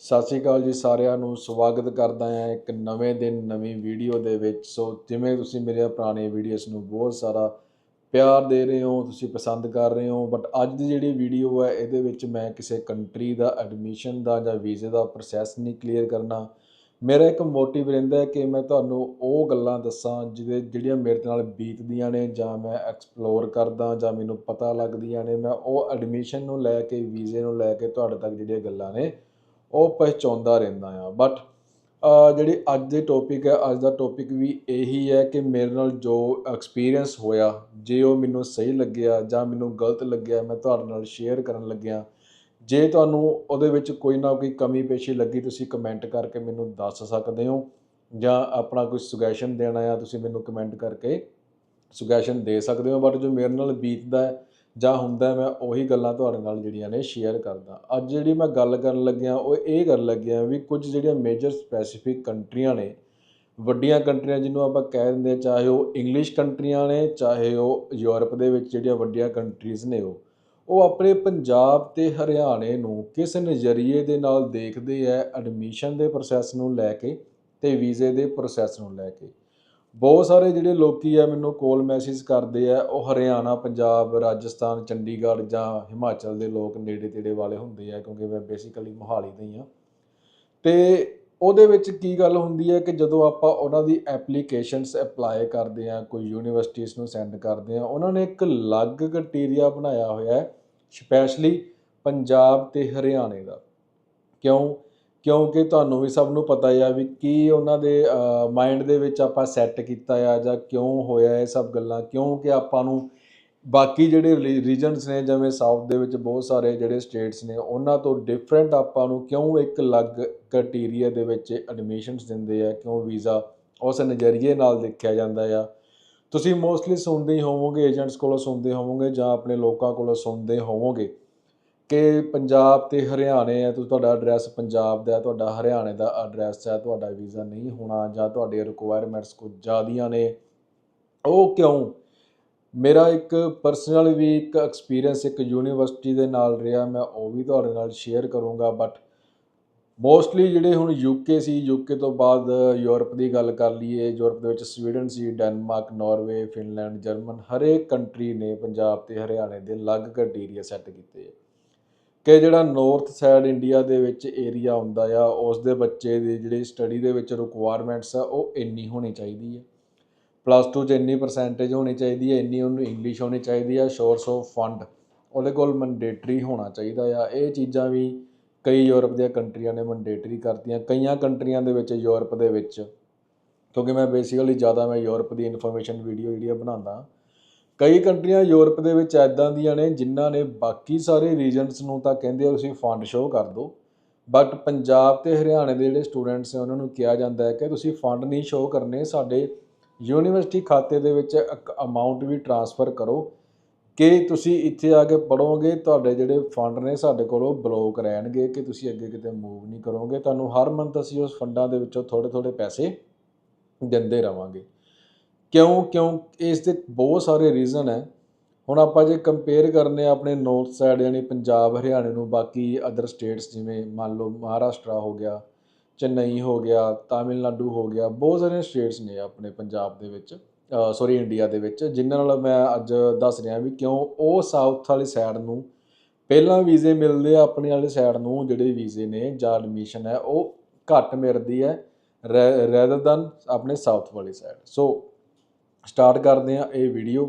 ਸਤਿ ਸ਼੍ਰੀ ਅਕਾਲ ਜੀ ਸਾਰਿਆਂ ਨੂੰ, ਸਵਾਗਤ ਕਰਦਾ ਹਾਂ ਇੱਕ ਨਵੇਂ ਦਿਨ, ਨਵੀਂ ਵੀਡੀਓ ਦੇ ਵਿੱਚ। ਸੋ ਜਿਵੇਂ ਤੁਸੀਂ ਮੇਰੇ ਪੁਰਾਣੇ ਵੀਡੀਓਜ਼ ਨੂੰ ਬਹੁਤ ਸਾਰਾ ਪਿਆਰ ਦੇ ਰਹੇ ਹੋ, ਤੁਸੀਂ ਪਸੰਦ ਕਰ ਰਹੇ ਹੋ ਬਟ ਅੱਜ ਦੀ ਜਿਹੜੀ ਵੀਡੀਓ ਹੈ, ਇਹਦੇ ਵਿੱਚ ਮੈਂ ਕਿਸੇ ਕੰਟਰੀ ਦਾ ਐਡਮਿਸ਼ਨ ਦਾ ਜਾਂ ਵੀਜ਼ੇ ਦਾ ਪ੍ਰੋਸੈਸ ਨਹੀਂ ਕਲੀਅਰ ਕਰਨਾ। ਮੇਰਾ ਇੱਕ ਮੋਟਿਵ ਰਹਿੰਦਾ ਹੈ ਕਿ ਮੈਂ ਤੁਹਾਨੂੰ ਉਹ ਗੱਲਾਂ ਦੱਸਾਂ ਜਿਹਦੇ, ਜਿਹੜੀਆਂ ਮੇਰੇ ਨਾਲ ਬੀਤਦੀਆਂ ਨੇ ਜਾਂ ਮੈਂ ਐਕਸਪਲੋਰ ਕਰਦਾ, ਜਾਂ ਮੈਨੂੰ ਪਤਾ ਲੱਗਦੀਆਂ ਨੇ। ਮੈਂ ਉਹ ਐਡਮਿਸ਼ਨ ਨੂੰ ਲੈ ਕੇ, ਵੀਜ਼ੇ ਨੂੰ ਲੈ ਕੇ ਤੁਹਾਡੇ ਤੱਕ ਜਿਹੜੀਆਂ ਗੱਲਾਂ ਨੇ ਉਹ ਪਹੁੰਚਾਉਂਦਾ ਰਹਿੰਦਾ ਆ ਬਟ ਜਿਹੜੀ ਅੱਜ ਦੇ ਟੌਪਿਕ ਹੈ, ਅੱਜ ਦਾ ਟੌਪਿਕ ਵੀ ਇਹੀ ਹੈ ਕਿ ਮੇਰੇ ਨਾਲ ਜੋ ਐਕਸਪੀਰੀਅੰਸ ਹੋਇਆ, ਜੇ ਉਹ ਮੈਨੂੰ ਸਹੀ ਲੱਗਿਆ ਜਾਂ ਮੈਨੂੰ ਗਲਤ ਲੱਗਿਆ, ਮੈਂ ਤੁਹਾਡੇ ਨਾਲ ਸ਼ੇਅਰ ਕਰਨ ਲੱਗਿਆ। ਜੇ ਤੁਹਾਨੂੰ ਉਹਦੇ ਵਿੱਚ ਕੋਈ ਨਾ ਕੋਈ ਕਮੀ ਪੇਸ਼ੀ ਲੱਗੀ, ਤੁਸੀਂ ਕਮੈਂਟ ਕਰਕੇ ਮੈਨੂੰ ਦੱਸ ਸਕਦੇ ਹੋ ਜਾਂ ਆਪਣਾ ਕੋਈ ਸੁਜੈਸ਼ਨ ਦੇਣਾ ਆ, ਤੁਸੀਂ ਮੈਨੂੰ ਕਮੈਂਟ ਕਰਕੇ ਸੁਜੈਸ਼ਨ ਦੇ ਸਕਦੇ ਹੋ। ਬਟ ਜੋ ਮੇਰੇ ਨਾਲ ਬੀਤਦਾ ਹੈ ਜਾਂ ਹੁੰਦਾ ਮੈਂ ਉਹੀ ਗੱਲਾਂ ਤੁਹਾਡੇ ਨਾਲ ਜਿਹੜੀਆਂ ਨੇ ਸ਼ੇਅਰ ਕਰਦਾ। ਅੱਜ ਜਿਹੜੀ ਮੈਂ ਗੱਲ ਕਰਨ ਲੱਗਿਆ ਉਹ ਇਹ ਕਰਨ ਲੱਗਿਆ ਵੀ ਕੁਝ ਜਿਹੜੀਆਂ ਮੇਜਰ ਸਪੈਸੀਫਿਕ ਕੰਟਰੀਆਂ ਨੇ ਵੱਡੀਆਂ ਕੰਟਰੀਆਂ ਜਿਹਨੂੰ ਆਪਾਂ ਕਹਿ ਦਿੰਦੇ ਹਾਂ, ਚਾਹੇ ਉਹ ਇੰਗਲਿਸ਼ ਕੰਟਰੀਆਂ ਨੇ ਚਾਹੇ ਉਹ ਯੂਰਪ ਦੇ ਵਿੱਚ ਜਿਹੜੀਆਂ ਵੱਡੀਆਂ ਕੰਟਰੀਜ਼ ਨੇ ਉਹ ਉਹ ਆਪਣੇ ਪੰਜਾਬ ਤੇ ਹਰਿਆਣੇ ਨੂੰ ਕਿਸ ਨਜ਼ਰੀਏ ਦੇ ਨਾਲ ਦੇਖਦੇ ਆ ਐਡਮਿਸ਼ਨ ਦੇ ਪ੍ਰੋਸੈਸ ਨੂੰ ਲੈ ਕੇ ਤੇ ਵੀਜ਼ੇ ਦੇ ਪ੍ਰੋਸੈਸ ਨੂੰ ਲੈ ਕੇ। ਬਹੁਤ ਸਾਰੇ ਜਿਹੜੇ ਲੋਕੀ ਆ ਮੈਨੂੰ ਕੋਲ ਮੈਸੇਜ ਕਰਦੇ ਆ, ਉਹ ਹਰਿਆਣਾ, ਪੰਜਾਬ, ਰਾਜਸਥਾਨ, ਚੰਡੀਗੜ੍ਹ ਜਾਂ ਹਿਮਾਚਲ ਦੇ ਲੋਕ ਨੇੜੇ ਤੇੜੇ ਵਾਲੇ ਹੁੰਦੇ ਆ, ਕਿਉਂਕਿ ਮੈਂ ਬੇਸਿਕਲੀ ਮੋਹਾਲੀ ਦਾ ਹੀ ਆ। ਤੇ ਉਹਦੇ ਵਿੱਚ ਕੀ ਗੱਲ ਹੁੰਦੀ ਹੈ ਕਿ ਜਦੋਂ ਆਪਾਂ ਉਹਨਾਂ ਦੀ ਐਪਲੀਕੇਸ਼ਨਸ ਅਪਲਾਈ ਕਰਦੇ ਆ, ਕੋਈ ਯੂਨੀਵਰਸਿਟੀਜ਼ ਨੂੰ ਸੈਂਡ ਕਰਦੇ ਆ, ਉਹਨਾਂ ਨੇ ਇੱਕ ਅਲੱਗ ਕ੍ਰਾਈਟੇਰੀਆ ਬਣਾਇਆ ਹੋਇਆ ਹੈ ਸਪੈਸ਼ਲੀ ਪੰਜਾਬ ਤੇ ਹਰਿਆਣੇ ਦਾ। ਕਿਉਂ? ਕਿਉਂਕਿ ਤੁਹਾਨੂੰ ਵੀ ਸਭ ਨੂੰ ਪਤਾ ਹੀ ਆ ਵੀ ਕੀ ਉਹਨਾਂ ਦੇ ਮਾਈਂਡ ਦੇ ਵਿੱਚ ਆਪਾਂ ਸੈੱਟ ਕੀਤਾ ਆ ਜਾਂ ਕਿਉਂ ਹੋਇਆ ਇਹ ਸਭ ਗੱਲਾਂ, ਕਿਉਂਕਿ ਆਪਾਂ ਨੂੰ ਬਾਕੀ ਜਿਹੜੇ ਰੀਜਨਸ ਨੇ ਜਿਵੇਂ ਸਾਊਥ ਦੇ ਵਿੱਚ ਬਹੁਤ ਸਾਰੇ ਜਿਹੜੇ ਸਟੇਟਸ ਨੇ, ਉਹਨਾਂ ਤੋਂ ਡਿਫਰੈਂਟ ਆਪਾਂ ਨੂੰ ਕਿਉਂ ਇੱਕ ਅਲੱਗ ਕ੍ਰਾਈਟੇਰੀਆ ਦੇ ਵਿੱਚ ਐਡਮਿਸ਼ਨਸ ਦਿੰਦੇ ਆ, ਕਿਉਂ ਵੀਜ਼ਾ ਉਸ ਨਜ਼ਰੀਏ ਨਾਲ ਦੇਖਿਆ ਜਾਂਦਾ ਆ। ਤੁਸੀਂ ਮੋਸਟਲੀ ਸੁਣਦੇ ਹੀ ਹੋਵੋਗੇ ਏਜੰਟਸ ਕੋਲੋਂ ਸੁਣਦੇ ਹੋਵੋਗੇ ਜਾਂ ਆਪਣੇ ਲੋਕਾਂ ਕੋਲੋਂ ਸੁਣਦੇ ਹੋਵੋਗੇ। ਕਿ ਪੰਜਾਬ ਤੇ ਹਰਿਆਣੇ ਹੈ ਤੁਸੀਂ ਤੁਹਾਡਾ ਐਡਰੈਸ ਪੰਜਾਬ ਦਾ ਹੈ, ਤੁਹਾਡਾ ਹਰਿਆਣੇ ਦਾ ਐਡਰੈਸ ਹੈ ਤੁਹਾਡਾ ਵੀਜ਼ਾ ਨਹੀਂ ਹੋਣਾ ਜਾਂ ਤੁਹਾਡੇ ਰਿਕੁਆਇਰਮੈਂਟਸ ਕੁਝ ਜ਼ਿਆਦੀਆਂ ਨੇ ਉਹ ਕਿਉਂ? ਮੇਰਾ ਇੱਕ ਪਰਸਨਲ ਵੀ ਇੱਕ ਐਕਸਪੀਰੀਅੰਸ ਇੱਕ ਯੂਨੀਵਰਸਿਟੀ ਦੇ ਨਾਲ ਰਿਹਾ ਮੈਂ ਉਹ ਵੀ ਤੁਹਾਡੇ ਨਾਲ ਸ਼ੇਅਰ ਕਰੂੰਗਾ ਬਟ ਮੋਸਟਲੀ ਜਿਹੜੇ ਹੁਣ ਯੂਕੇ ਸੀ ਯੂਕੇ ਤੋਂ ਬਾਅਦ ਯੂਰਪ ਦੀ ਗੱਲ ਕਰ ਲਈਏ ਯੂਰਪ ਦੇ ਵਿੱਚ ਸਵੀਡਨ ਸੀ ਡੈਨਮਾਰਕ ਨਾਰਵੇ ਫਿਨਲੈਂਡ ਜਰਮਨ ਹਰੇਕ ਕੰਟਰੀ ਨੇ ਪੰਜਾਬ ਤੇ ਹਰਿਆਣੇ ਦੇ ਅਲੱਗ ਕ੍ਰਾਈਟੇਰੀਆ ਸੈੱਟ ਕੀਤੇ। ਕਿ ਜਿਹੜਾ ਨਾਰਥ ਸਾਈਡ ਇੰਡੀਆ ਦੇ ਵਿੱਚ ਏਰੀਆ ਹੁੰਦਾ ਆ ਉਸ ਦੇ ਬੱਚੇ ਦੀ ਜਿਹੜੀ ਸਟੱਡੀ ਦੇ ਵਿੱਚ ਰਿਕੁਆਇਰਮੈਂਟਸ ਆ, ਉਹ ਇੰਨੀ ਹੋਣੀ ਚਾਹੀਦੀ ਹੈ ਪਲੱਸ 2 ਚ ਇੰਨੀ ਪਰਸੈਂਟੇਜ ਹੋਣੀ ਚਾਹੀਦੀ ਹੈ ਇੰਨੀ ਉਹਨੂੰ ਇੰਗਲਿਸ਼ ਹੋਣੀ ਚਾਹੀਦੀ ਆ ਸੋਰਸ ਆਫ ਫੰਡ ਉਹਦੇ ਕੋਲ ਮੈਂਡੇਟਰੀ ਹੋਣਾ ਚਾਹੀਦਾ ਆ। ਇਹ ਚੀਜ਼ਾਂ ਵੀ ਕਈ ਯੂਰਪ ਦੀਆਂ ਕੰਟਰੀਆਂ ਨੇ ਮੈਂਡੇਟਰੀ ਕਰਤੀਆਂ, ਕਈਆਂ ਕੰਟਰੀਆਂ ਦੇ ਵਿੱਚ ਯੂਰਪ ਦੇ ਵਿੱਚ। ਕਿਉਂਕਿ ਮੈਂ ਬੇਸਿਕਲੀ ਜ਼ਿਆਦਾ ਮੈਂ ਯੂਰਪ ਦੀ ਇਨਫੋਰਮੇਸ਼ਨ ਵੀਡੀਓ ਜਿਹੜੀ ਆ ਬਣਾਉਂਦਾ। ਕਈ ਕੰਟਰੀਆਂ ਯੂਰਪ ਦੇ ਵਿੱਚ ਐਦਾਂ ਦੀਆਂ ਨੇ ਜਿਨ੍ਹਾਂ ਨੇ ਬਾਕੀ ਸਾਰੇ ਰੀਜਨਸ ਨੂੰ ਤਾਂ ਕਹਿੰਦੇ ਆ ਤੁਸੀਂ ਫੰਡ ਸ਼ੋਅ ਕਰ ਦਿਓ। ਬਟ ਪੰਜਾਬ ਤੇ ਹਰਿਆਣੇ ਦੇ ਜਿਹੜੇ ਸਟੂਡੈਂਟਸ ਨੇ ਉਹਨਾਂ ਨੂੰ ਕਿਹਾ ਜਾਂਦਾ ਹੈ ਕਿ ਤੁਸੀਂ ਫੰਡ ਨਹੀਂ ਸ਼ੋਅ ਕਰਨੇ, ਸਾਡੇ ਯੂਨੀਵਰਸਿਟੀ ਖਾਤੇ ਦੇ ਵਿੱਚ ਇੱਕ ਅਮਾਉਂਟ ਵੀ ਟ੍ਰਾਂਸਫਰ ਕਰੋ। ਕਿ ਤੁਸੀਂ ਇੱਥੇ ਆ ਕੇ ਪੜੋਗੇ ਤੁਹਾਡੇ ਜਿਹੜੇ ਫੰਡ ਨੇ ਸਾਡੇ ਕੋਲੋਂ ਬਲੌਕ ਰਹਿਣਗੇ ਕਿ ਤੁਸੀਂ ਅੱਗੇ ਕਿਤੇ ਮੂਵ ਨਹੀਂ ਕਰੋਗੇ। ਤੁਹਾਨੂੰ ਹਰ ਮੰਥ ਅਸੀਂ ਉਸ ਫੰਡਾਂ ਦੇ ਵਿੱਚੋਂ ਥੋੜੇ ਥੋੜੇ ਪੈਸੇ ਦਿੰਦੇ ਰਵਾਂਗੇ। ਕਿਉਂ ਕਿਉਂ? ਇਸ ਦੇ ਬਹੁਤ ਸਾਰੇ ਰੀਜ਼ਨ ਹੈ। ਹੁਣ ਆਪਾਂ ਜੇ ਕੰਪੇਅਰ ਕਰਨੇ ਆਪਣੇ ਨੌਰਥ ਸਾਈਡ ਯਾਨੀ ਪੰਜਾਬ, ਹਰਿਆਣੇ ਨੂੰ, ਬਾਕੀ ਅਦਰ ਸਟੇਟਸ ਜਿਵੇਂ ਮੰਨ ਲਓ ਮਹਾਰਾਸ਼ਟਰ ਹੋ ਗਿਆ, ਚੇਨਈ ਹੋ ਗਿਆ, ਤਾਮਿਲਨਾਡੂ ਹੋ ਗਿਆ, ਬਹੁਤ ਸਾਰੇ ਸਟੇਟਸ ਨੇ ਆਪਣੇ ਪੰਜਾਬ ਦੇ ਵਿੱਚ ਸੌਰੀ ਇੰਡੀਆ ਦੇ ਵਿੱਚ, ਜਿਨ੍ਹਾਂ ਨਾਲ ਮੈਂ ਅੱਜ ਦੱਸ ਰਿਹਾ ਵੀ ਕਿਉਂ ਉਹ ਸਾਊਥ ਵਾਲੀ ਸਾਈਡ ਨੂੰ ਪਹਿਲਾਂ ਵੀਜ਼ੇ ਮਿਲਦੇ ਆ, ਆਪਣੇ ਵਾਲੀ ਸਾਈਡ ਨੂੰ ਜਿਹੜੇ ਵੀਜ਼ੇ ਨੇ ਜਾਂ ਐਡਮਿਸ਼ਨ ਹੈ, ਉਹ ਘੱਟ ਮਿਲਦੀ ਹੈ ਰੈਦਰ ਦਨ ਆਪਣੇ ਸਾਊਥ ਵਾਲੀ ਸਾਈਡ ਸੋ ਸਟਾਰਟ ਕਰਦੇ ਹਾਂ ਇਹ ਵੀਡੀਓ।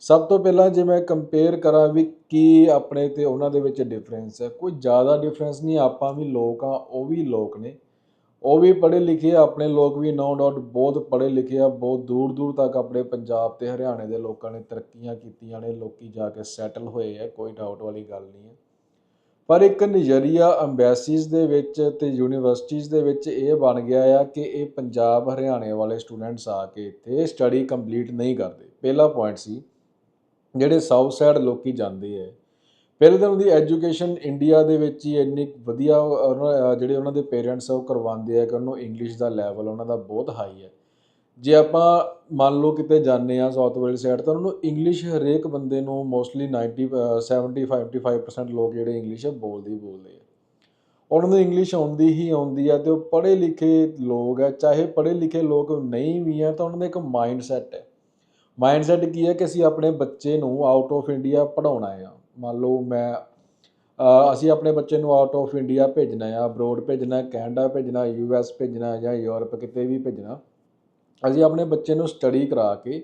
ਸਭ ਤੋਂ ਪਹਿਲਾਂ ਜੇ ਮੈਂ ਕੰਪੇਅਰ ਕਰਾਂ ਵੀ ਕੀ ਆਪਣੇ ਤੇ ਉਹਨਾਂ ਦੇ ਵਿੱਚ ਡਿਫਰੈਂਸ ਹੈ। ਕੋਈ ਜ਼ਿਆਦਾ ਡਿਫਰੈਂਸ ਨਹੀਂ, ਆਪਾਂ ਵੀ ਲੋਕ ਆ ਉਹ ਵੀ ਲੋਕ ਨੇ। ਉਹ ਵੀ ਪੜ੍ਹੇ ਲਿਖੇ ਆਪਣੇ ਲੋਕ ਵੀ ਨੋ ਡਾਊਟ ਬਹੁਤ ਪੜ੍ਹੇ ਲਿਖੇ ਆ, ਬਹੁਤ ਦੂਰ ਦੂਰ ਤੱਕ ਆਪਣੇ ਪੰਜਾਬ ਤੇ ਹਰਿਆਣੇ ਦੇ ਲੋਕਾਂ ਨੇ ਤਰੱਕੀਆਂ ਕੀਤੀਆਂ ਨੇ, ਲੋਕੀ ਜਾ ਕੇ ਸੈਟਲ ਹੋਏ ਆ, ਕੋਈ ਡਾਊਟ ਵਾਲੀ ਗੱਲ ਨਹੀਂ ਹੈ। ਪਰ ਇੱਕ ਨਜ਼ਰੀਆ ਅੰਬੈਸੀਜ਼ ਦੇ ਵਿੱਚ ਤੇ ਯੂਨੀਵਰਸਿਟੀਜ਼ ਦੇ ਵਿੱਚ ਇਹ ਬਣ ਗਿਆ ਆ ਕਿ ਇਹ ਪੰਜਾਬ, ਹਰਿਆਣੇ ਵਾਲੇ ਸਟੂਡੈਂਟਸ ਆ ਕੇ ਇੱਥੇ ਸਟੱਡੀ ਕੰਪਲੀਟ ਨਹੀਂ ਕਰਦੇ। ਪਹਿਲਾ ਪੁਆਇੰਟ ਸੀ, ਜਿਹੜੇ ਸਾਊਥ ਸਾਈਡ ਲੋਕੀ ਜਾਂਦੇ ਆ। ਪਹਿਲੇ ਤਾਂ ਉਹਦੀ ਐਜੂਕੇਸ਼ਨ ਇੰਡੀਆ ਦੇ ਵਿੱਚ ਹੀ ਇੰਨੀ ਵਧੀਆ ਜਿਹੜੇ ਉਹਨਾਂ ਦੇ ਪੇਰੈਂਟਸ ਆ, ਉਹ ਕਰਵਾਉਂਦੇ ਆ ਕਿ ਉਹਨੂੰ ਇੰਗਲਿਸ਼ ਦਾ ਲੈਵਲ ਉਹਨਾਂ ਦਾ ਬਹੁਤ ਹਾਈ ਹੈ ਜੇ ਆਪਾਂ ਮੰਨ ਲਓ ਕਿਤੇ ਜਾਂਦੇ ਆ ਸਾਊਥ ਵਾਲੀ ਸਾਈਡ ਤਾਂ ਉਹਨਾਂ ਨੂੰ ਇੰਗਲਿਸ਼ ਹਰੇਕ ਬੰਦੇ ਨੂੰ ਮੋਸਟਲੀ 90 ਅ, 70 55% ਲੋਕ ਜਿਹੜੇ ਇੰਗਲਿਸ਼ ਬੋਲਦੇ ਹੀ ਬੋਲਦੇ ਆ। ਉਹਨਾਂ ਨੂੰ ਇੰਗਲਿਸ਼ ਆਉਂਦੀ ਹੀ ਆਉਂਦੀ ਹੈ ਤੇ ਉਹ ਪੜ੍ਹੇ ਲਿਖੇ ਲੋਕ ਹੈ ਚਾਹੇ ਪੜ੍ਹੇ ਲਿਖੇ ਲੋਕ ਨਹੀਂ ਵੀ ਹੈ ਤਾਂ ਉਹਨਾਂ ਦਾ ਇੱਕ ਮਾਈਂਡ ਸੈਟ ਹੈ ਮਾਈਂਡ ਸੈਟ ਕੀ ਹੈ ਕਿ ਅਸੀਂ ਆਪਣੇ ਬੱਚੇ ਨੂੰ ਆਊਟ ਆਫ ਇੰਡੀਆ ਪੜਾਉਣਾ ਆ। ਮੰਨ ਲਓ ਮੈਂ ਅਸੀਂ ਆਪਣੇ ਬੱਚੇ ਨੂੰ ਆਊਟ ਆਫ ਇੰਡੀਆ ਭੇਜਣਾ ਆ ਅਬਰੋਡ ਭੇਜਣਾ ਕੈਨੇਡਾ ਭੇਜਣਾ ਯੂਐਸ ਭੇਜਣਾ ਜਾਂ ਯੂਰਪ ਕਿਤੇ ਵੀ ਭੇਜਣਾ। ਅਸੀਂ ਆਪਣੇ ਬੱਚੇ ਨੂੰ ਸਟੱਡੀ ਕਰਾ ਕੇ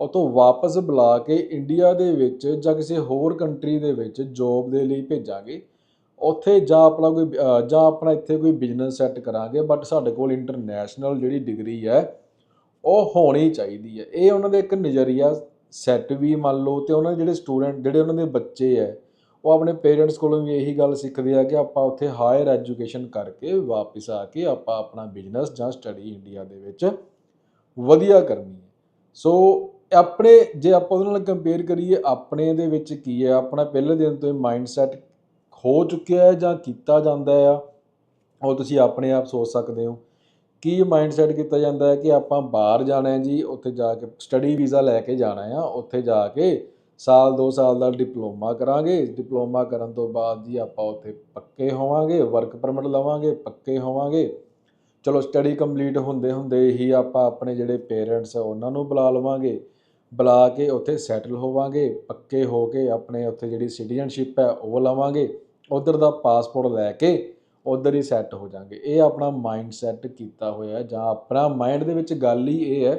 ਉਤੋਂ ਵਾਪਸ ਬੁਲਾ ਕੇ ਇੰਡੀਆ ਦੇ ਵਿੱਚ ਜਾਂ ਕਿਸੇ ਹੋਰ ਕੰਟਰੀ ਦੇ ਵਿੱਚ ਜੋਬ ਦੇ ਲਈ ਭੇਜਾਂਗੇ। ਉੱਥੇ ਜਾਂ ਆਪਣਾ ਕੋਈ ਜਾਂ ਆਪਣਾ ਇੱਥੇ ਕੋਈ ਬਿਜ਼ਨਸ ਸੈੱਟ ਕਰਾਂਗੇ ਬਟ ਸਾਡੇ ਕੋਲ ਇੰਟਰਨੈਸ਼ਨਲ ਜਿਹੜੀ ਡਿਗਰੀ ਹੈ, ਉਹ ਹੋਣੀ ਚਾਹੀਦੀ ਹੈ। ਇਹ ਉਹਨਾਂ ਦਾ ਇੱਕ ਨਜ਼ਰੀਆ ਸੈੱਟ ਵੀ ਮੰਨ ਲਓ ਤੇ ਉਹਨਾਂ ਦੇ ਜਿਹੜੇ ਸਟੂਡੈਂਟ ਜਿਹੜੇ ਉਹਨਾਂ ਦੇ ਬੱਚੇ ਹੈ, ਉਹ ਆਪਣੇ ਪੇਰੈਂਟਸ ਕੋਲੋਂ ਵੀ ਇਹੀ ਗੱਲ ਸਿੱਖਦੇ ਆ ਕਿ ਆਪਾਂ ਉੱਥੇ ਹਾਇਰ ਐਜੂਕੇਸ਼ਨ ਕਰਕੇ ਵਾਪਸ ਆ ਕੇ ਆਪਾਂ ਆਪਣਾ ਬਿਜ਼ਨਸ ਜਾਂ ਸਟੱਡੀ ਇੰਡੀਆ ਦੇ ਵਿੱਚ ਵਧੀਆ ਕਰਨੀ ਹੈ। ਸੋ ਆਪਣੇ, ਜੇ ਆਪਾਂ ਉਹਦੇ ਨਾਲ ਕੰਪੇਅਰ ਕਰੀਏ, ਆਪਣੇ ਦੇ ਵਿੱਚ ਕੀ ਹੈ? ਆਪਣਾ ਪਹਿਲੇ ਦਿਨ ਤੋਂ ਹੀ ਮਾਈਂਡ ਹੋ ਚੁੱਕਿਆ ਹੈ ਜਾਂ ਕੀਤਾ ਜਾਂਦਾ ਆ ਉਹ ਤੁਸੀਂ ਆਪਣੇ ਆਪ ਸੋਚ ਸਕਦੇ ਹੋ। ਕੀ ਮਾਈਂਡ ਕੀਤਾ ਜਾਂਦਾ ਹੈ ਕਿ ਆਪਾਂ ਬਾਹਰ ਜਾਣਾ ਹੈ ਜੀ, ਉੱਥੇ ਜਾ ਕੇ ਸਟੱਡੀ ਵੀਜ਼ਾ ਲੈ ਕੇ ਜਾਣਾ ਆ ਉੱਥੇ ਜਾ ਕੇ ਸਾਲ 2 ਸਾਲ ਦਾ ਡਿਪਲੋਮਾ ਕਰਾਂਗੇ। ਡਿਪਲੋਮਾ ਕਰਨ ਤੋਂ ਬਾਅਦ ਜੀ ਆਪਾਂ ਉੱਥੇ ਪੱਕੇ ਹੋਵਾਂਗੇ ਵਰਕ ਪਰਮਿਟ ਲਵਾਂਗੇ, ਪੱਕੇ ਹੋਵਾਂਗੇ। ਚਲੋ ਸਟੱਡੀ ਕੰਪਲੀਟ ਹੁੰਦੇ ਹੁੰਦੇ ਹੀ ਆਪਾਂ ਆਪਣੇ ਜਿਹੜੇ ਪੇਰੈਂਟਸ ਆ, ਉਹਨਾਂ ਨੂੰ ਬੁਲਾ ਲਵਾਂਗੇ। ਬੁਲਾ ਕੇ ਉੱਥੇ ਸੈਟਲ ਹੋਵਾਂਗੇ, ਪੱਕੇ ਹੋ ਕੇ ਆਪਣੇ ਉੱਥੇ ਜਿਹੜੀ ਸਿਟੀਜ਼ਨਸ਼ਿਪ ਹੈ, ਉਹ ਲਵਾਂਗੇ। ਉਧਰ ਦਾ ਪਾਸਪੋਰਟ ਲੈ ਕੇ ਉਧਰ ਹੀ ਸੈੱਟ ਹੋ ਜਾਾਂਗੇ। ਇਹ ਆਪਣਾ ਮਾਈਂਡ ਸੈੱਟ ਕੀਤਾ ਹੋਇਆ ਜਾਂ ਆਪਣਾ ਮਾਈਂਡ ਦੇ ਵਿੱਚ ਗੱਲ ਹੀ ਇਹ ਹੈ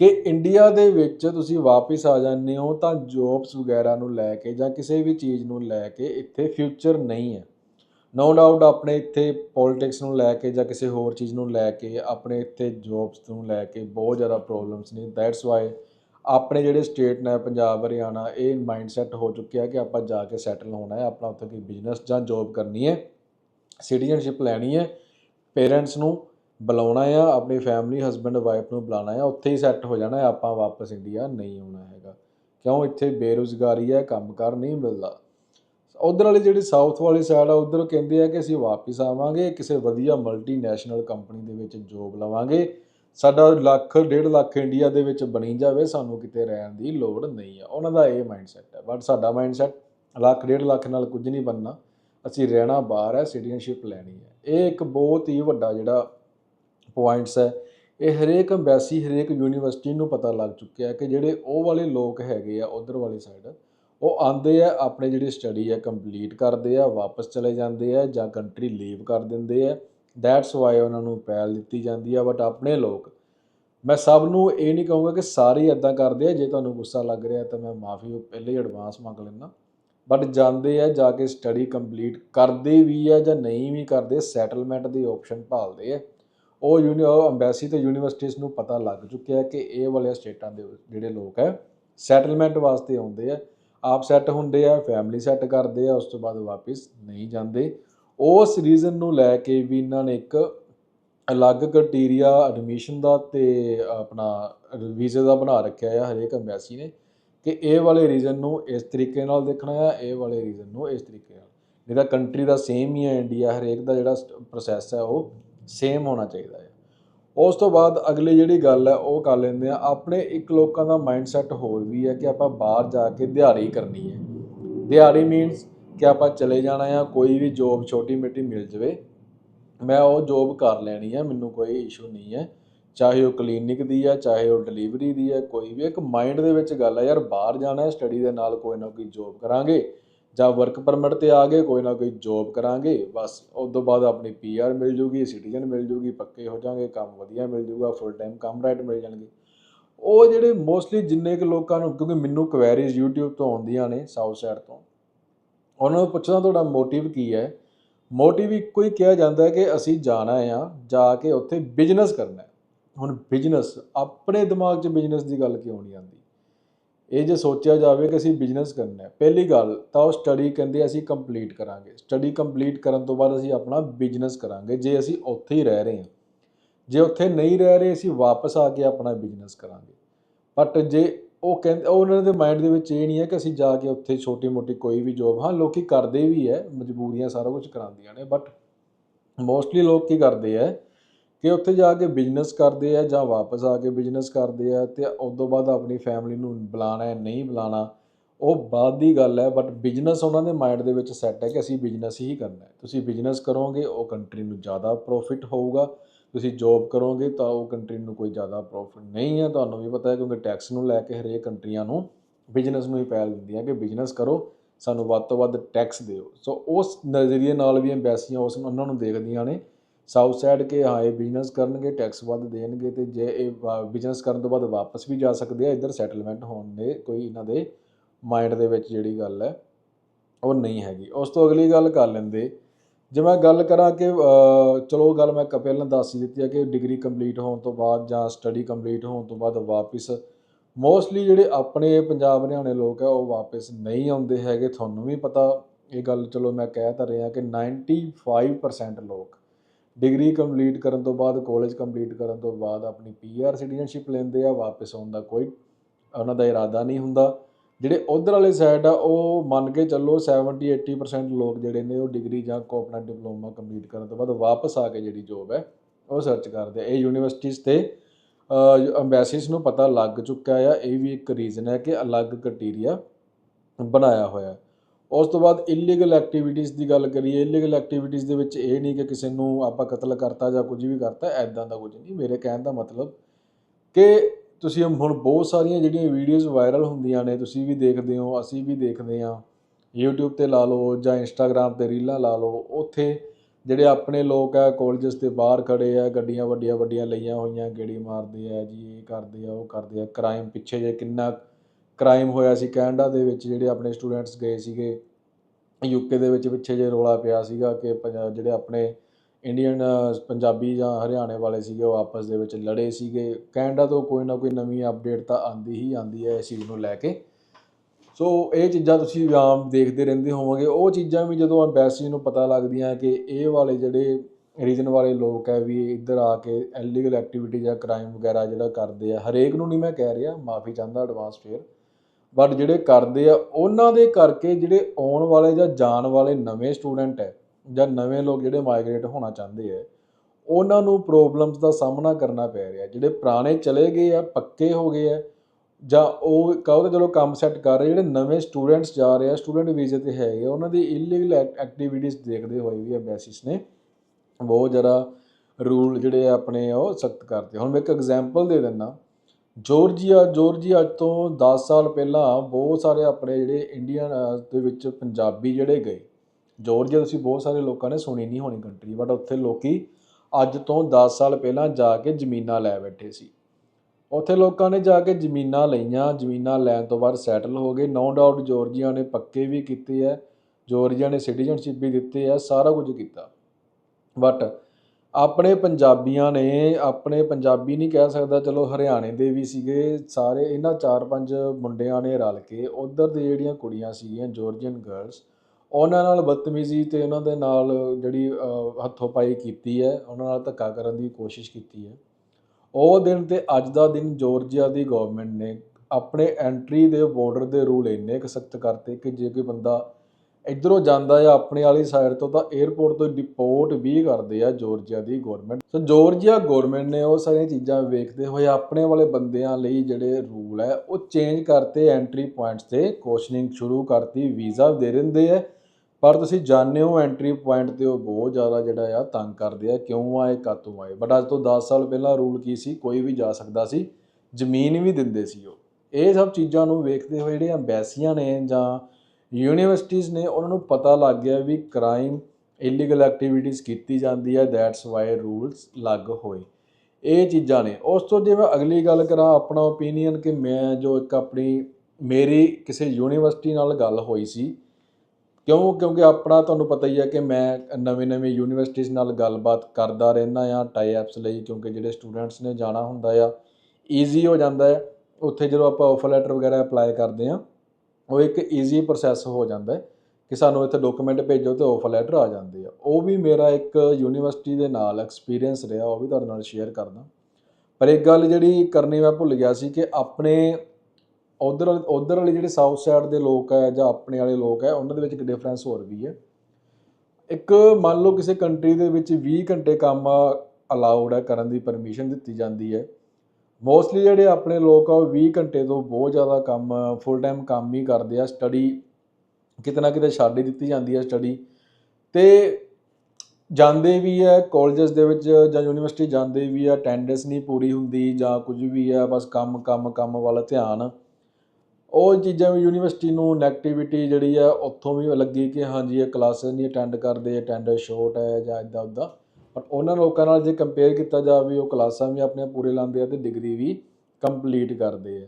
ਕਿ ਇੰਡੀਆ ਦੇ ਵਿੱਚ ਤੁਸੀਂ ਵਾਪਸ ਆ ਜਾਂਦੇ ਹੋ ਤਾਂ ਜੋਬਸ ਵਗੈਰਾ ਨੂੰ ਲੈ ਕੇ ਜਾਂ ਕਿਸੇ ਵੀ ਚੀਜ਼ ਨੂੰ ਲੈ ਕੇ ਇੱਥੇ ਫਿਊਚਰ ਨਹੀਂ ਹੈ। ਨੋ ਡਾਊਟ ਆਪਣੇ ਇੱਥੇ ਪੋਲਿਟਿਕਸ ਨੂੰ ਲੈ ਕੇ ਜਾਂ ਕਿਸੇ ਹੋਰ ਚੀਜ਼ ਨੂੰ ਲੈ ਕੇ, ਆਪਣੇ ਇੱਥੇ ਜੋਬਸ ਨੂੰ ਲੈ ਕੇ ਬਹੁਤ ਜ਼ਿਆਦਾ ਪ੍ਰੋਬਲਮਸ ਨੇ। ਦੈਟਸ ਵਾਈ ਆਪਣੇ ਜਿਹੜੇ ਸਟੇਟ ਨੇ ਪੰਜਾਬ, ਹਰਿਆਣਾ, ਇਹ ਮਾਈਂਡ ਸੈਟ ਹੋ ਚੁੱਕਿਆ ਕਿ ਆਪਾਂ ਜਾ ਕੇ ਸੈਟਲ ਹੋਣਾ ਹੈ। ਆਪਣਾ ਉੱਥੇ ਕੋਈ ਬਿਜ਼ਨਸ ਜਾਂ ਜੋਬ ਕਰਨੀ ਹੈ। ਸਿਟੀਜ਼ਨਸ਼ਿਪ ਲੈਣੀ ਹੈ। ਪੇਰੈਂਟਸ ਨੂੰ ਬੁਲਾਉਣਾ ਆ ਆਪਣੀ ਫੈਮਿਲੀ ਹਸਬੰਡ ਵਾਈਫ ਨੂੰ ਬੁਲਾਉਣਾ ਆ ਉੱਥੇ ਹੀ ਸੈੱਟ ਹੋ ਜਾਣਾ ਆਪਾਂ ਵਾਪਸ ਇੰਡੀਆ ਨਹੀਂ ਆਉਣਾ ਹੈਗਾ। ਕਿਉਂ? ਇੱਥੇ ਬੇਰੁਜ਼ਗਾਰੀ ਹੈ। ਕੰਮਕਾਰ ਨਹੀਂ ਮਿਲਦਾ। ਉਧਰ ਵਾਲੀ ਜਿਹੜੀ ਸਾਊਥ ਵਾਲੀ ਸਾਈਡ ਆ, ਉਧਰ ਕਹਿੰਦੇ ਆ ਕਿ ਅਸੀਂ ਵਾਪਸ ਆਵਾਂਗੇ, ਕਿਸੇ ਵਧੀਆ ਮਲਟੀਨੈਸ਼ਨਲ ਕੰਪਨੀ ਦੇ ਵਿੱਚ ਜੋਬ ਲਵਾਂਗੇ। ਸਾਡਾ ਲੱਖ, ਡੇਢ ਲੱਖ ਇੰਡੀਆ ਦੇ ਵਿੱਚ ਬਣੀ ਜਾਵੇ, ਸਾਨੂੰ ਕਿਤੇ ਰਹਿਣ ਦੀ ਲੋੜ ਨਹੀਂ ਆ। ਉਹਨਾਂ ਦਾ ਇਹ ਮਾਈਂਡਸੈਟ ਹੈ ਬਟ ਸਾਡਾ ਮਾਈਂਡਸੈਟ ਲੱਖ, ਡੇਢ ਲੱਖ ਨਾਲ ਕੁਝ ਨਹੀਂ ਬਣਨਾ। ਅਸੀਂ ਰਹਿਣਾ ਬਾਹਰ ਹੈ ਸਿਟੀਜ਼ਨਸ਼ਿਪ ਲੈਣੀ ਹੈ ਇਹ ਇੱਕ ਬਹੁਤ ਹੀ ਵੱਡਾ ਜਿਹੜਾ ਪੁਆਇੰਟਸ ਹੈ ਇਹ ਹਰੇਕ ਐਮਬੈਸੀ ਹਰੇਕ ਯੂਨੀਵਰਸਿਟੀ ਨੂੰ ਪਤਾ ਲੱਗ ਚੁੱਕਿਆ ਕਿ ਜਿਹੜੇ ਉਹ ਵਾਲੇ ਲੋਕ ਹੈਗੇ ਆ, ਉਧਰ ਵਾਲੀ ਸਾਈਡ ਉਹ ਆਂਦੇ ਆ, ਆਪਣੇ ਜਿਹੜੀ ਸਟੱਡੀ ਹੈ ਕੰਪਲੀਟ ਕਰਦੇ ਆ, ਵਾਪਸ ਚਲੇ ਜਾਂਦੇ ਆ ਜਾਂ ਕੰਟਰੀ ਲੀਵ ਕਰ ਦਿੰਦੇ ਆ। ਦੈਟਸ ਵਾਈ ਉਹਨਾਂ ਨੂੰ ਪਹਿਲ ਦਿੱਤੀ ਜਾਂਦੀ ਆ ਬਟ ਆਪਣੇ ਲੋਕ, ਮੈਂ ਸਭ ਨੂੰ ਇਹ ਨਹੀਂ ਕਹੂੰਗਾ ਕਿ ਸਾਰੇ ਇਦਾਂ ਕਰਦੇ ਆ, ਜੇ ਤੁਹਾਨੂੰ ਗੁੱਸਾ ਲੱਗ ਰਿਹਾ ਤਾਂ ਮੈਂ ਮਾਫੀ ਪਹਿਲੇ ਹੀ ਐਡਵਾਂਸ ਮੰਗ ਲੈਣਾ ਬਟ ਜਾਂਦੇ ਆ, ਜਾ ਕੇ ਸਟੱਡੀ ਕੰਪਲੀਟ ਕਰਦੇ ਵੀ ਆ ਜਾਂ ਨਹੀਂ ਵੀ ਕਰਦੇ ਸੈਟਲਮੈਂਟ ਦੀ ਆਪਸ਼ਨ ਭਾਲਦੇ ਆ। ਉਹ ਯੂਨੀ ਐਮਬੈਸੀ ਤੇ ਯੂਨੀਵਰਸਿਟੀਜ਼ ਨੂੰ ਪਤਾ ਲੱਗ ਚੁੱਕਿਆ ਕਿ ਇਹ ਵਾਲੇ ਸਟੇਟਾਂ ਦੇ ਜਿਹੜੇ ਲੋਕ ਹੈ ਸੈਟਲਮੈਂਟ ਵਾਸਤੇ ਆਉਂਦੇ ਆ। ਆਪ ਸੈੱਟ ਹੁੰਦੇ ਆ ਫੈਮਿਲੀ ਸੈੱਟ ਕਰਦੇ ਆ, ਉਸ ਤੋਂ ਬਾਅਦ ਵਾਪਸ ਨਹੀਂ ਜਾਂਦੇ। ਉਸ ਰੀਜ਼ਨ ਨੂੰ ਲੈ ਕੇ ਵੀ ਇਹਨਾਂ ਨੇ ਇੱਕ ਅਲੱਗ ਕ੍ਰਾਈਟੇਰੀਆ ਐਡਮਿਸ਼ਨ ਦਾ ਤੇ ਆਪਣਾ ਵੀਜ਼ੇ ਦਾ ਬਣਾ ਰੱਖਿਆ ਆ, ਹਰੇਕ ਐਮਬੈਸੀ ਨੇ, ਕਿ ਇਹ ਵਾਲੇ ਰੀਜ਼ਨ ਨੂੰ ਇਸ ਤਰੀਕੇ ਨਾਲ ਦੇਖਣਾ ਆ, ਇਹ ਵਾਲੇ ਰੀਜ਼ਨ ਨੂੰ ਇਸ ਤਰੀਕੇ ਨਾਲ। ਜਿਹੜਾ ਕੰਟਰੀ ਦਾ ਸੇਮ ਹੀ ਹੈ ਇੰਡੀਆ ਹਰੇਕ ਦਾ ਜਿਹੜਾ ਪ੍ਰੋਸੈਸ ਹੈ ਉਹ ਸੇਮ ਹੋਣਾ ਚਾਹੀਦਾ ਹੈ ਉਸ ਤੋਂ ਬਾਅਦ ਅਗਲੀ ਜਿਹੜੀ ਗੱਲ ਹੈ, ਉਹ ਕਰ ਲੈਂਦੇ ਆ ਆਪਣੇ ਇੱਕ ਲੋਕਾਂ ਦਾ ਮਾਈਂਡਸੈਟ ਹੋਰ ਵੀ ਹੈ ਕਿ ਆਪਾਂ ਬਾਹਰ ਜਾ ਕੇ ਦਿਹਾੜੀ ਕਰਨੀ ਹੈ। ਦਿਹਾੜੀ ਮੀਨਸ ਕਿ ਆਪਾਂ ਚਲੇ ਜਾਣਾ ਆ ਕੋਈ ਵੀ ਜੋਬ ਛੋਟੀ ਮਿੱਟੀ ਮਿਲ ਜਵੇ, ਮੈਂ ਉਹ ਜੋਬ ਕਰ ਲੈਣੀ ਹੈ, ਮੈਨੂੰ ਕੋਈ ਇਸ਼ੂ ਨਹੀਂ ਹੈ। ਚਾਹੇ ਉਹ ਕਲੀਨਿਕ ਦੀ ਹੈ, ਚਾਹੇ ਉਹ ਡਿਲੀਵਰੀ ਦੀ ਹੈ, ਕੋਈ ਵੀ ਇੱਕ ਮਾਈਂਡ ਦੇ ਵਿੱਚ ਗੱਲ ਹੈ, ਯਾਰ ਬਾਹਰ ਜਾਣਾ ਹੈ ਸਟੱਡੀ ਦੇ ਨਾਲ ਕੋਈ ਨਾ ਕੋਈ ਜੋਬ ਕਰਾਂਗੇ। ਜਾਂ ਵਰਕ ਪਰਮਿਟ ਤੇ ਆ ਗਏ, ਕੋਈ ਨਾ ਕੋਈ ਜੋਬ ਕਰਾਂਗੇ, ਬਸ ਉਸ ਤੋਂ ਬਾਅਦ ਆਪਣੀ ਪੀਆਰ ਮਿਲ ਜੂਗੀ ਸਿਟੀਜ਼ਨ ਮਿਲ ਜੂਗੀ, ਪੱਕੇ ਹੋ ਜਾਾਂਗੇ, ਕੰਮ ਵਧੀਆ ਮਿਲ ਜੂਗਾ ਫੁੱਲ ਟਾਈਮ ਕੰਮ ਰਾਈਟ ਮਿਲ ਜਾਣਗੇ। ਉਹ ਜਿਹੜੇ ਮੋਸਟਲੀ ਜਿੰਨੇ ਕੁ ਲੋਕਾਂ ਨੂੰ, ਕਿਉਂਕਿ ਮੈਨੂੰ ਕੁਐਰੀਜ਼ YouTube ਤੋਂ ਆਉਂਦੀਆਂ ਨੇ ਸਾਊਥ ਸਾਈਡ ਤੋਂ, ਉਹਨਾਂ ਨੂੰ ਪੁੱਛਣਾ ਤੁਹਾਡਾ ਮੋਟਿਵ ਕੀ ਹੈ? ਮੋਟਿਵ ਇੱਕੋ ਹੀ ਕਿਹਾ ਜਾਂਦਾ ਹੈ ਕਿ ਅਸੀਂ ਜਾਣਾ ਆ, ਜਾ ਕੇ ਉੱਥੇ ਬਿਜ਼ਨਸ ਕਰਨਾ ਹੈ। ਹੁਣ ਬਿਜ਼ਨਸ ਆਪਣੇ ਦਿਮਾਗ 'ਚ ਬਿਜ਼ਨਸ ਦੀ ਗੱਲ ਕਿਉਂ ਨਹੀਂ ਆਉਂਦੀ? ਇਹ ਜੇ ਸੋਚਿਆ ਜਾਵੇ ਕਿ ਅਸੀਂ ਬਿਜ਼ਨਸ ਕਰਨਾ ਹੈ, ਪਹਿਲੀ ਗੱਲ ਤਾਂ ਉਹ ਸਟੱਡੀ ਕਹਿੰਦੇ ਅਸੀਂ ਕੰਪਲੀਟ ਕਰਾਂਗੇ। ਸਟੱਡੀ ਕੰਪਲੀਟ ਕਰਨ ਤੋਂ ਬਾਅਦ ਅਸੀਂ ਆਪਣਾ ਬਿਜ਼ਨਸ ਕਰਾਂਗੇ, ਜੇ ਅਸੀਂ ਉੱਥੇ ਹੀ ਰਹਿ ਰਹੇ ਹਾਂ। ਜੇ ਉੱਥੇ ਨਹੀਂ ਰਹਿ ਰਹੇ, ਅਸੀਂ ਵਾਪਸ ਆ ਕੇ ਆਪਣਾ ਬਿਜ਼ਨਸ ਕਰਾਂਗੇ। ਬਟ ਜੇ ਉਹ ਕਹਿੰਦੇ ਉਹਨਾਂ ਦੇ ਮਾਈਂਡ ਦੇ ਵਿੱਚ ਇਹ ਨਹੀਂ ਹੈ ਕਿ ਅਸੀਂ ਜਾ ਕੇ ਉੱਥੇ ਛੋਟੀ ਮੋਟੀ ਕੋਈ ਵੀ ਜੋਬ ਹਾਂ, ਲੋਕੀ ਕਰਦੇ ਵੀ ਹੈ, ਮਜਬੂਰੀਆਂ ਸਾਰਾ ਕੁਝ ਕਰਾਉਂਦੀਆਂ ਨੇ ਬਟ ਮੋਸਟਲੀ ਲੋਕ ਕੀ ਕਰਦੇ ਹੈ ਕਿ ਉੱਥੇ ਜਾ ਕੇ ਬਿਜ਼ਨਸ ਕਰਦੇ ਆ ਜਾਂ ਵਾਪਸ ਆ ਕੇ ਬਿਜ਼ਨਸ ਕਰਦੇ ਆ ਤੇ ਉਸ ਤੋਂ ਬਾਅਦ ਆਪਣੀ ਫੈਮਿਲੀ ਨੂੰ ਬੁਲਾਣਾ ਹੈ, ਨਹੀਂ ਬੁਲਾਣਾ, ਉਹ ਬਾਅਦ ਦੀ ਗੱਲ ਹੈ ਬਟ ਬਿਜ਼ਨਸ ਉਹਨਾਂ ਦੇ ਮਾਈਂਡ ਦੇ ਵਿੱਚ ਸੈੱਟ ਹੈ ਕਿ ਅਸੀਂ ਬਿਜ਼ਨਸ ਹੀ ਕਰਨਾ ਹੈ। ਤੁਸੀਂ ਬਿਜ਼ਨਸ ਕਰੋਗੇ, ਉਹ ਕੰਟਰੀ ਨੂੰ ਜ਼ਿਆਦਾ ਪ੍ਰੋਫਿਟ ਹੋਊਗਾ। ਤੁਸੀਂ ਜੌਬ ਕਰੋਗੇ ਤਾਂ ਉਹ ਕੰਟਰੀ ਨੂੰ ਕੋਈ ਜ਼ਿਆਦਾ ਪ੍ਰੋਫਿਟ ਨਹੀਂ ਹੈ। ਤੁਹਾਨੂੰ ਵੀ ਪਤਾ ਹੈ ਕਿਉਂਕਿ ਟੈਕਸ ਨੂੰ ਲੈ ਕੇ ਹਰੇਕ ਕੰਟਰੀਆਂ ਨੂੰ ਬਿਜ਼ਨਸ ਨੂੰ ਹੀ ਪਹਿਲ ਦਿੰਦੀਆਂ ਕਿ ਬਿਜ਼ਨਸ ਕਰੋ, ਸਾਨੂੰ ਵੱਧ ਤੋਂ ਵੱਧ ਟੈਕਸ ਦਿਓ। ਸੋ ਉਸ ਨਜ਼ਰੀਏ ਨਾਲ ਵੀ ਐਮਬੈਸੀਆਂ ਉਸ ਉਹਨਾਂ ਨੂੰ ਦੇਖਦੀਆਂ ਨੇ ਸਾਊਥ ਸਾਈਡ ਕਿ ਹਾਂ ਇਹ ਬਿਜ਼ਨਸ ਕਰਨਗੇ ਟੈਕਸ ਵੱਧ ਦੇਣਗੇ ਤੇ ਜੇ ਇਹ ਬਿਜ਼ਨਸ ਕਰਨ ਤੋਂ ਬਾਅਦ ਵਾਪਸ ਵੀ ਜਾ ਸਕਦੇ ਆ ਇੱਧਰ ਸੈਟਲਮੈਂਟ ਹੋਣ ਦੇ ਕੋਈ ਇਹਨਾਂ ਦੇ ਮਾਈਂਡ ਦੇ ਵਿੱਚ ਜਿਹੜੀ ਗੱਲ ਹੈ ਉਹ ਨਹੀਂ ਹੈਗੀ। ਉਸ ਤੋਂ ਅਗਲੀ ਗੱਲ ਕਰ ਲੈਂਦੇ। ਜੇ ਮੈਂ ਗੱਲ ਕਰਾਂ ਕਿ ਅ, ਚਲੋ ਗੱਲ ਮੈਂ ਕਪਿਲ ਨੇ ਦੱਸ ਹੀ ਦਿੱਤੀ ਹੈ ਕਿ ਡਿਗਰੀ ਕੰਪਲੀਟ ਹੋਣ ਤੋਂ ਬਾਅਦ ਜਾਂ ਸਟੱਡੀ ਕੰਪਲੀਟ ਹੋਣ ਤੋਂ ਬਾਅਦ ਵਾਪਿਸ ਮੋਸਟਲੀ ਜਿਹੜੇ ਆਪਣੇ ਪੰਜਾਬ ਹਰਿਆਣੇ ਲੋਕ ਹੈ ਉਹ ਵਾਪਿਸ ਨਹੀਂ ਆਉਂਦੇ ਹੈਗੇ ਤੁਹਾਨੂੰ ਵੀ ਪਤਾ ਇਹ ਗੱਲ ਚਲੋ ਮੈਂ ਕਹਿ ਤਾਂ ਰਿਹਾ ਕਿ 95% ਲੋਕ ਡਿਗਰੀ ਕੰਪਲੀਟ ਕਰਨ ਤੋਂ ਬਾਅਦ, ਕਾਲਜ ਕੰਪਲੀਟ ਕਰਨ ਤੋਂ ਬਾਅਦ ਆਪਣੀ ਪੀਆਰ ਸਿਟੀਜ਼ਨਸ਼ਿਪ ਲੈਂਦੇ ਆ, ਵਾਪਿਸ ਆਉਣ ਦਾ ਕੋਈ ਉਹਨਾਂ ਦਾ ਇਰਾਦਾ ਨਹੀਂ ਹੁੰਦਾ। ਜਿਹੜੇ ਉਧਰ ਵਾਲੇ ਸਾਈਡ ਆ, ਉਹ ਮੰਨ ਕੇ ਚੱਲੋ 70 80% ਲੋਕ ਜਿਹੜੇ ਨੇ, ਉਹ ਡਿਗਰੀ ਜਾਂ ਕੋ ਆਪਣਾ ਡਿਪਲੋਮਾ ਕੰਪਲੀਟ ਕਰਨ ਤੋਂ ਬਾਅਦ ਵਾਪਸ ਆ ਕੇ ਜਿਹੜੀ ਜੋਬ ਹੈ, ਉਹ ਸਰਚ ਕਰਦੇ ਆ। ਇਹ ਯੂਨੀਵਰਸਿਟੀਜ਼ ਤੇ ਐਮਬੈਸੀਜ਼ ਨੂੰ ਪਤਾ ਲੱਗ ਚੁੱਕਾ ਆ। ਇਹ ਵੀ ਇੱਕ ਰੀਜ਼ਨ ਹੈ ਕਿ ਅਲੱਗ ਕ੍ਰਾਈਟੇਰੀਆ ਬਣਾਇਆ ਹੋਇਆ ਹੈ। ਉਸ ਤੋਂ ਬਾਅਦ ਇਲੀਗਲ ਐਕਟੀਵਿਟੀਜ਼ ਦੀ ਗੱਲ ਕਰੀਏ ਇਲੀਗਲ ਐਕਟੀਵਿਟੀਜ਼ ਦੇ ਵਿੱਚ ਇਹ ਨਹੀਂ ਕਿ ਕਿਸੇ ਨੂੰ ਆਪਾਂ ਕਤਲ ਕਰਤਾ ਜਾਂ ਕੁਝ ਵੀ ਕਰਤਾ ਐਦਾਂ ਦਾ ਕੁਝ ਨਹੀਂ। ਮੇਰੇ ਕਹਿਣ ਦਾ ਮਤਲਬ ਕਿ ਤੁਸੀਂ ਹੁਣ ਬਹੁਤ ਸਾਰੀਆਂ ਜਿਹੜੀਆਂ ਵੀਡੀਓਜ਼ ਵਾਇਰਲ ਹੁੰਦੀਆਂ ਨੇ, ਤੁਸੀਂ ਵੀ ਦੇਖਦੇ ਹੋ, ਅਸੀਂ ਵੀ ਦੇਖਦੇ ਹਾਂ। YouTube ਤੇ ਲਾ ਲਓ ਜਾਂ Instagram ਤੇ ਰੀਲਾਂ ਲਾ ਲਓ, ਉੱਥੇ ਜਿਹੜੇ ਆਪਣੇ ਲੋਕ ਆ ਕਾਲਜਸ ਦੇ ਬਾਹਰ ਖੜੇ ਆ, ਗੱਡੀਆਂ ਵੱਡੀਆਂ ਵੱਡੀਆਂ ਲਈਆਂ ਹੋਈਆਂ, ਗੇੜੀ ਮਾਰਦੇ ਆ, ਜੀ ਇਹ ਕਰਦੇ ਆ, ਉਹ ਕਰਦੇ ਆ ਕ੍ਰਾਈਮ ਪਿੱਛੇ ਜੇ ਕਿੰਨਾ ਕ੍ਰਾਈਮ ਹੋਇਆ ਸੀ ਕੈਨੇਡਾ ਦੇ ਵਿੱਚ, ਜਿਹੜੇ ਆਪਣੇ ਸਟੂਡੈਂਟਸ ਗਏ ਸੀਗੇ ਯੂਕੇ ਦੇ ਵਿੱਚ ਪਿੱਛੇ ਜੇ ਰੋਲਾ ਪਿਆ ਸੀਗਾ ਕਿ ਪੰਜਾ- ਜਿਹੜੇ ਆਪਣੇ ਇੰਡੀਅਨ ਪੰਜਾਬੀ ਜਾਂ ਹਰਿਆਣੇ ਵਾਲੇ ਸੀਗੇ, ਉਹ ਆਪਸ ਦੇ ਵਿੱਚ ਲੜੇ ਸੀਗੇ। ਕੈਨੇਡਾ ਤੋਂ ਕੋਈ ਨਾ ਕੋਈ ਨਵੀਂ ਅਪਡੇਟ ਤਾਂ ਆਂਦੀ ਹੀ ਆਂਦੀ ਹੈ ਇਸ ਚੀਜ਼ ਨੂੰ ਲੈ ਕੇ। ਸੋ ਇਹ ਚੀਜ਼ਾਂ ਤੁਸੀਂ ਆਮ ਦੇਖਦੇ ਰਹਿੰਦੇ ਹੋਵੋਗੇ। ਉਹ ਚੀਜ਼ਾਂ ਵੀ ਜਦੋਂ ਐਮਬੈਸੀ ਨੂੰ ਪਤਾ ਲੱਗਦੀਆਂ ਕਿ ਇਹ ਵਾਲੇ ਜਿਹੜੇ ਰੀਜਨ ਵਾਲੇ ਲੋਕ ਹੈ ਵੀ ਇੱਧਰ ਆ ਕੇ ਇਲੀਗਲ ਐਕਟੀਵਿਟੀ ਜਾਂ ਕ੍ਰਾਈਮ ਵਗੈਰਾ ਜਿਹੜਾ ਕਰਦੇ ਆ, ਹਰੇਕ ਨੂੰ ਨਹੀਂ ਮੈਂ ਕਹਿ ਰਿਹਾ, ਮਾਫੀ ਚਾਹੁੰਦਾ ਐਡਵਾਂਸ ਫੇਰ। ਬਟ ਜਿਹੜੇ ਕਰਦੇ ਆ ਉਹਨਾਂ ਦੇ ਕਰਕੇ ਜਿਹੜੇ ਆਉਣ ਵਾਲੇ ਜਾਂ ਜਾਣ ਵਾਲੇ ਨਵੇਂ ਸਟੂਡੈਂਟ ਹੈ ਜਾਂ ਨਵੇਂ ਲੋਕ ਜਿਹੜੇ ਮਾਈਗ੍ਰੇਟ ਹੋਣਾ ਚਾਹੁੰਦੇ ਆ ਉਹਨਾਂ ਨੂੰ ਪ੍ਰੋਬਲਮਸ ਦਾ ਸਾਹਮਣਾ ਕਰਨਾ ਪੈ ਰਿਹਾ ਜਿਹੜੇ ਪੁਰਾਣੇ ਚਲੇ ਗਏ ਆ ਪੱਕੇ ਹੋ ਗਏ ਆ ਜਾਂ ਉਹ ਕਹੋ ਤਾਂ ਚਲੋ ਕੰਮ ਸੈੱਟ ਕਰ ਰਹੇ ਜਿਹੜੇ ਨਵੇਂ ਸਟੂਡੈਂਟਸ ਜਾ ਰਹੇ ਆ ਸਟੂਡੈਂਟ ਵੀਜ਼ੇ ਤੇ ਹੈਗੇ ਆ, ਉਹਨਾਂ ਦੀ ਇਲੀਗਲ ਐਕਟੀਵਿਟੀਜ਼ ਦੇਖਦੇ ਹੋਏ ਵੀ ਐਮਬੈਸੀਸ ਨੇ ਬਹੁਤ ਜ਼ਿਆਦਾ ਰੂਲ ਜਿਹੜੇ ਆਪਣੇ ਉਹ ਸਖਤ ਕਰਤੇ ਹੁਣ ਮੈਂ ਇੱਕ ਐਗਜ਼ਾਮਪਲ ਦੇ ਦਿੰਦਾ। ਜੋਰਜੀਆ ਜੋਰਜੀਆ ਅੱਜ ਤੋਂ 10 ਸਾਲ ਪਹਿਲਾਂ ਬਹੁਤ ਸਾਰੇ ਆਪਣੇ ਜਿਹੜੇ ਇੰਡੀਅਨ ਦੇ ਵਿੱਚ ਪੰਜਾਬੀ ਜਿਹੜੇ ਗਏ। ਜੋਰਜੀਆ ਤੁਸੀਂ ਬਹੁਤ ਸਾਰੇ ਲੋਕਾਂ ਨੇ ਸੁਣੀ ਨਹੀਂ ਹੋਣੀ ਕੰਟਰੀ ਬਟ ਉੱਥੇ ਲੋਕੀ ਅੱਜ ਤੋਂ 10 ਸਾਲ ਪਹਿਲਾਂ ਜਾ ਕੇ ਜ਼ਮੀਨਾਂ ਲੈ ਬੈਠੇ ਸੀ। ਉੱਥੇ ਲੋਕਾਂ ਨੇ ਜਾ ਕੇ ਜ਼ਮੀਨਾਂ ਲਈਆਂ, ਜ਼ਮੀਨਾਂ ਲੈਣ ਤੋਂ ਬਾਅਦ ਸੈਟਲ ਹੋ ਗਏ। ਨੋ ਡਾਊਟ ਜੋਰਜੀਆ ਨੇ ਪੱਕੇ ਵੀ ਕੀਤੇ ਆ, ਜੋਰਜੀਆ ਨੇ ਸਿਟੀਜ਼ਨਸ਼ਿਪ ਵੀ ਦਿੱਤੀ ਆ, ਸਾਰਾ ਕੁਝ ਕੀਤਾ। ਬਟ ਆਪਣੇ ਪੰਜਾਬੀਆਂ ਨੇ ਆਪਣੇ ਪੰਜਾਬੀ ਨਹੀਂ ਕਹਿ ਸਕਦਾ ਚਲੋ ਹਰਿਆਣੇ ਦੇ ਵੀ ਸੀਗੇ ਸਾਰੇ ਇਹਨਾਂ ਚਾਰ ਪੰਜ ਮੁੰਡਿਆਂ ਨੇ ਰਲ ਕੇ ਉਧਰ ਦੇ ਜਿਹੜੀਆਂ ਕੁੜੀਆਂ ਸੀਗੀਆਂ ਜੋਰਜੀਅਨ ਗਰਲਸ ਉਹਨਾਂ ਨਾਲ ਬਦਤਮੀਜ਼ੀ ਤੇ ਉਹਨਾਂ ਦੇ ਨਾਲ ਜਿਹੜੀ ਅਹ, ਹੱਥੋਂ ਪਾਈ ਕੀਤੀ ਹੈ ਉਹਨਾਂ ਨਾਲ ਧੱਕਾ ਕਰਨ ਦੀ ਕੋਸ਼ਿਸ਼ ਕੀਤੀ ਹੈ। ਉਹ ਦਿਨ ਤੇ ਅੱਜ ਦਾ ਦਿਨ ਜੋਰਜੀਆ ਦੀ ਗਵਰਨਮੈਂਟ ਨੇ ਆਪਣੇ ਐਂਟਰੀ ਦੇ ਬਾਰਡਰ ਦੇ ਰੂਲ ਇੰਨੇ ਕੁ ਸਖਤ ਕਰਤੇ ਕਿ ਜੇ ਕੋਈ ਬੰਦਾ ਇਧਰੋਂ ਜਾਂਦਾ ਆ ਆਪਣੇ ਵਾਲੀ ਸਾਈਡ ਤੋਂ ਤਾਂ 에ਅਰਪੋਰਟ ਤੋਂ ਡਿਪੋਰਟ ਵੀ ਕਰਦੇ ਆ ਜਾਰਜੀਆ ਦੀ ਗਵਰਨਮੈਂਟ ਸੋ ਜਾਰਜੀਆ ਗਵਰਨਮੈਂਟ ਨੇ ਉਹ ਸਾਰੀਆਂ ਚੀਜ਼ਾਂ ਵੇਖਦੇ ਹੋਏ ਆਪਣੇ ਵਾਲੇ ਬੰਦਿਆਂ ਲਈ ਜਿਹੜੇ ਰੂਲ ਹੈ, ਉਹ ਚੇਂਜ ਕਰਤੇ ਐਂਟਰੀ ਪੁਆਇੰਟਸ ਤੇ। ਕੁਐਸਚਨਿੰਗ ਸ਼ੁਰੂ ਕਰਤੀ ਵੀਜ਼ਾ ਦੇ ਦਿੰਦੇ ਆ। ਪਰ ਤੁਸੀਂ ਜਾਣਦੇ ਹੋ ਐਂਟਰੀ ਪੁਆਇੰਟ ਤੇ ਉਹ ਬਹੁਤ ਜ਼ਿਆਦਾ ਜਿਹੜਾ ਆ ਤੰਗ ਕਰਦੇ ਆ। ਕਿਉਂ ਆਏ ਕਾਤੋਂ ਆਏ? ਬਟ ਅੱਜ ਤੋਂ 10 ਸਾਲ ਪਹਿਲਾਂ ਰੂਲ ਕੀ ਸੀ? ਕੋਈ ਵੀ ਜਾ ਸਕਦਾ ਸੀ, ਜ਼ਮੀਨ ਵੀ ਦਿੰਦੇ ਸੀ ਉਹ। ਇਹ ਸਭ ਚੀਜ਼ਾਂ ਨੂੰ ਵੇਖਦੇ ਹੋਏ ਜਿਹੜੇ ਐਮਬੈਸੀਆਂ ਨੇ ਜਾਂ ਯੂਨੀਵਰਸਿਟੀਜ਼ ਨੇ ਉਹਨਾਂ ਨੂੰ ਪਤਾ ਲੱਗ ਗਿਆ ਵੀ ਕ੍ਰਾਈਮ ਇਲੀਗਲ ਐਕਟੀਵਿਟੀਜ਼ ਕੀਤੀ ਜਾਂਦੀ ਹੈ ਦੈਟਸ ਵਾਈ ਰੂਲਸ ਲੱਗ ਹੋਏ। ਇਹ ਚੀਜ਼ਾਂ ਨੇ। ਉਸ ਤੋਂ ਜੇ ਮੈਂ ਅਗਲੀ ਗੱਲ ਕਰਾਂ, ਆਪਣਾ ਓਪੀਨੀਅਨ ਕਿ ਮੈਂ ਜੋ ਇੱਕ ਆਪਣੀ, ਮੇਰੀ ਕਿਸੇ ਯੂਨੀਵਰਸਿਟੀ ਨਾਲ ਗੱਲ ਹੋਈ ਸੀ, ਕਿਉਂ? ਕਿਉਂਕਿ ਆਪਣਾ ਤੁਹਾਨੂੰ ਪਤਾ ਹੀ ਹੈ ਕਿ ਮੈਂ ਨਵੇਂ ਨਵੇਂ ਯੂਨੀਵਰਸਿਟੀਜ਼ ਨਾਲ ਗੱਲਬਾਤ ਕਰਦਾ ਰਹਿੰਦਾ ਆ ਟਾਈ ਐਪਸ ਲਈ, ਕਿਉਂਕਿ ਜਿਹੜੇ ਸਟੂਡੈਂਟਸ ਨੇ ਜਾਣਾ ਹੁੰਦਾ ਆ ਈਜ਼ੀ ਹੋ ਜਾਂਦਾ ਹੈ। ਉੱਥੇ ਜਦੋਂ ਆਪਾਂ ਆਫਰ ਲੈਟਰ ਵਗੈਰਾ ਅਪਲਾਈ ਕਰਦੇ ਆ ਉਹ ਇੱਕ ਈਜ਼ੀ ਪ੍ਰੋਸੈਸ ਹੋ ਜਾਂਦਾ ਹੈ ਕਿ ਸਾਨੂੰ ਇੱਥੇ ਡਾਕੂਮੈਂਟ ਭੇਜੋ ਤੇ ਆਫਰ ਲੈਟਰ ਆ ਜਾਂਦੇ ਆ। ਉਹ ਵੀ ਮੇਰਾ ਇੱਕ ਯੂਨੀਵਰਸਿਟੀ ਦੇ ਨਾਲ ਐਕਸਪੀਰੀਅੰਸ ਰਿਹਾ, ਉਹ ਵੀ ਤੁਹਾਡੇ ਨਾਲ ਸ਼ੇਅਰ ਕਰਦਾ। ਪਰ ਇੱਕ ਗੱਲ ਜਿਹੜੀ ਕਰਨੀ ਮੈਂ ਭੁੱਲ ਗਿਆ ਸੀ ਕਿ ਆਪਣੇ ਉਧਰ ਉਧਰ ਵਾਲੇ ਜਿਹੜੇ ਸਾਊਥ ਸਾਈਡ ਦੇ ਲੋਕ ਹੈ ਜਾਂ ਆਪਣੇ ਵਾਲੇ ਲੋਕ ਹੈ, ਉਹਨਾਂ ਦੇ ਵਿੱਚ ਇੱਕ ਡਿਫਰੈਂਸ ਹੋਰ ਵੀ ਹੈ। ਇੱਕ ਮੰਨ ਲਓ ਕਿਸੇ ਕੰਟਰੀ ਦੇ ਵਿੱਚ 20 ਘੰਟੇ ਕੰਮ ਅਲਾਉਡ ਹੈ, ਕਰਨ ਦੀ ਪਰਮਿਸ਼ਨ ਦਿੱਤੀ ਜਾਂਦੀ ਹੈ। ਮੋਸਟਲੀ ਜਿਹੜੇ ਆਪਣੇ ਲੋਕ ਆ, ਉਹ 20 ਘੰਟੇ ਤੋਂ ਬਹੁਤ ਜ਼ਿਆਦਾ ਕੰਮ ਫੁੱਲ ਟਾਈਮ ਕੰਮ ਹੀ ਕਰਦੇ ਆ ਸਟੱਡੀ ਕਿਤੇ ਨਾ ਕਿਤੇ ਛੱਡ ਹੀ ਦਿੱਤੀ ਜਾਂਦੀ ਹੈ ਸਟੱਡੀ ਤੇ ਜਾਂਦੇ ਵੀ ਹੈ ਕਾਲਜਸ ਦੇ ਵਿੱਚ ਜਾਂ ਯੂਨੀਵਰਸਿਟੀ ਜਾਂਦੇ ਵੀ ਆ ਅਟੈਂਡੈਂਸ ਨਹੀਂ ਪੂਰੀ ਹੁੰਦੀ ਜਾਂ ਕੁਝ ਵੀ ਹੈ ਬਸ ਕੰਮ ਕੰਮ ਕੰਮ ਵੱਲ ਧਿਆਨ। ਉਹ ਚੀਜ਼ਾਂ ਵੀ ਯੂਨੀਵਰਸਿਟੀ ਨੂੰ ਨੈਗੇਟਿਵਿਟੀ ਜਿਹੜੀ ਆ, ਉੱਥੋਂ ਵੀ ਲੱਗੀ ਕਿ ਹਾਂਜੀ ਇਹ ਕਲਾਸਿਸ ਨਹੀਂ ਅਟੈਂਡ ਕਰਦੇ ਅਟੈਂਡੈਂਸ ਸ਼ੋਰਟ ਹੈ ਜਾਂ ਇਦਾਂ ਉਦਾਂ ਪਰ ਉਹਨਾਂ ਲੋਕਾਂ ਨਾਲ ਜੇ ਕੰਪੇਅਰ ਕੀਤਾ ਜਾਵੇ, ਉਹ ਕਲਾਸਾਂ ਵੀ ਆਪਣੀਆਂ ਪੂਰੇ ਲਾਉਂਦੇ ਆ ਤੇ ਡਿਗਰੀ ਵੀ ਕੰਪਲੀਟ ਕਰਦੇ ਆ।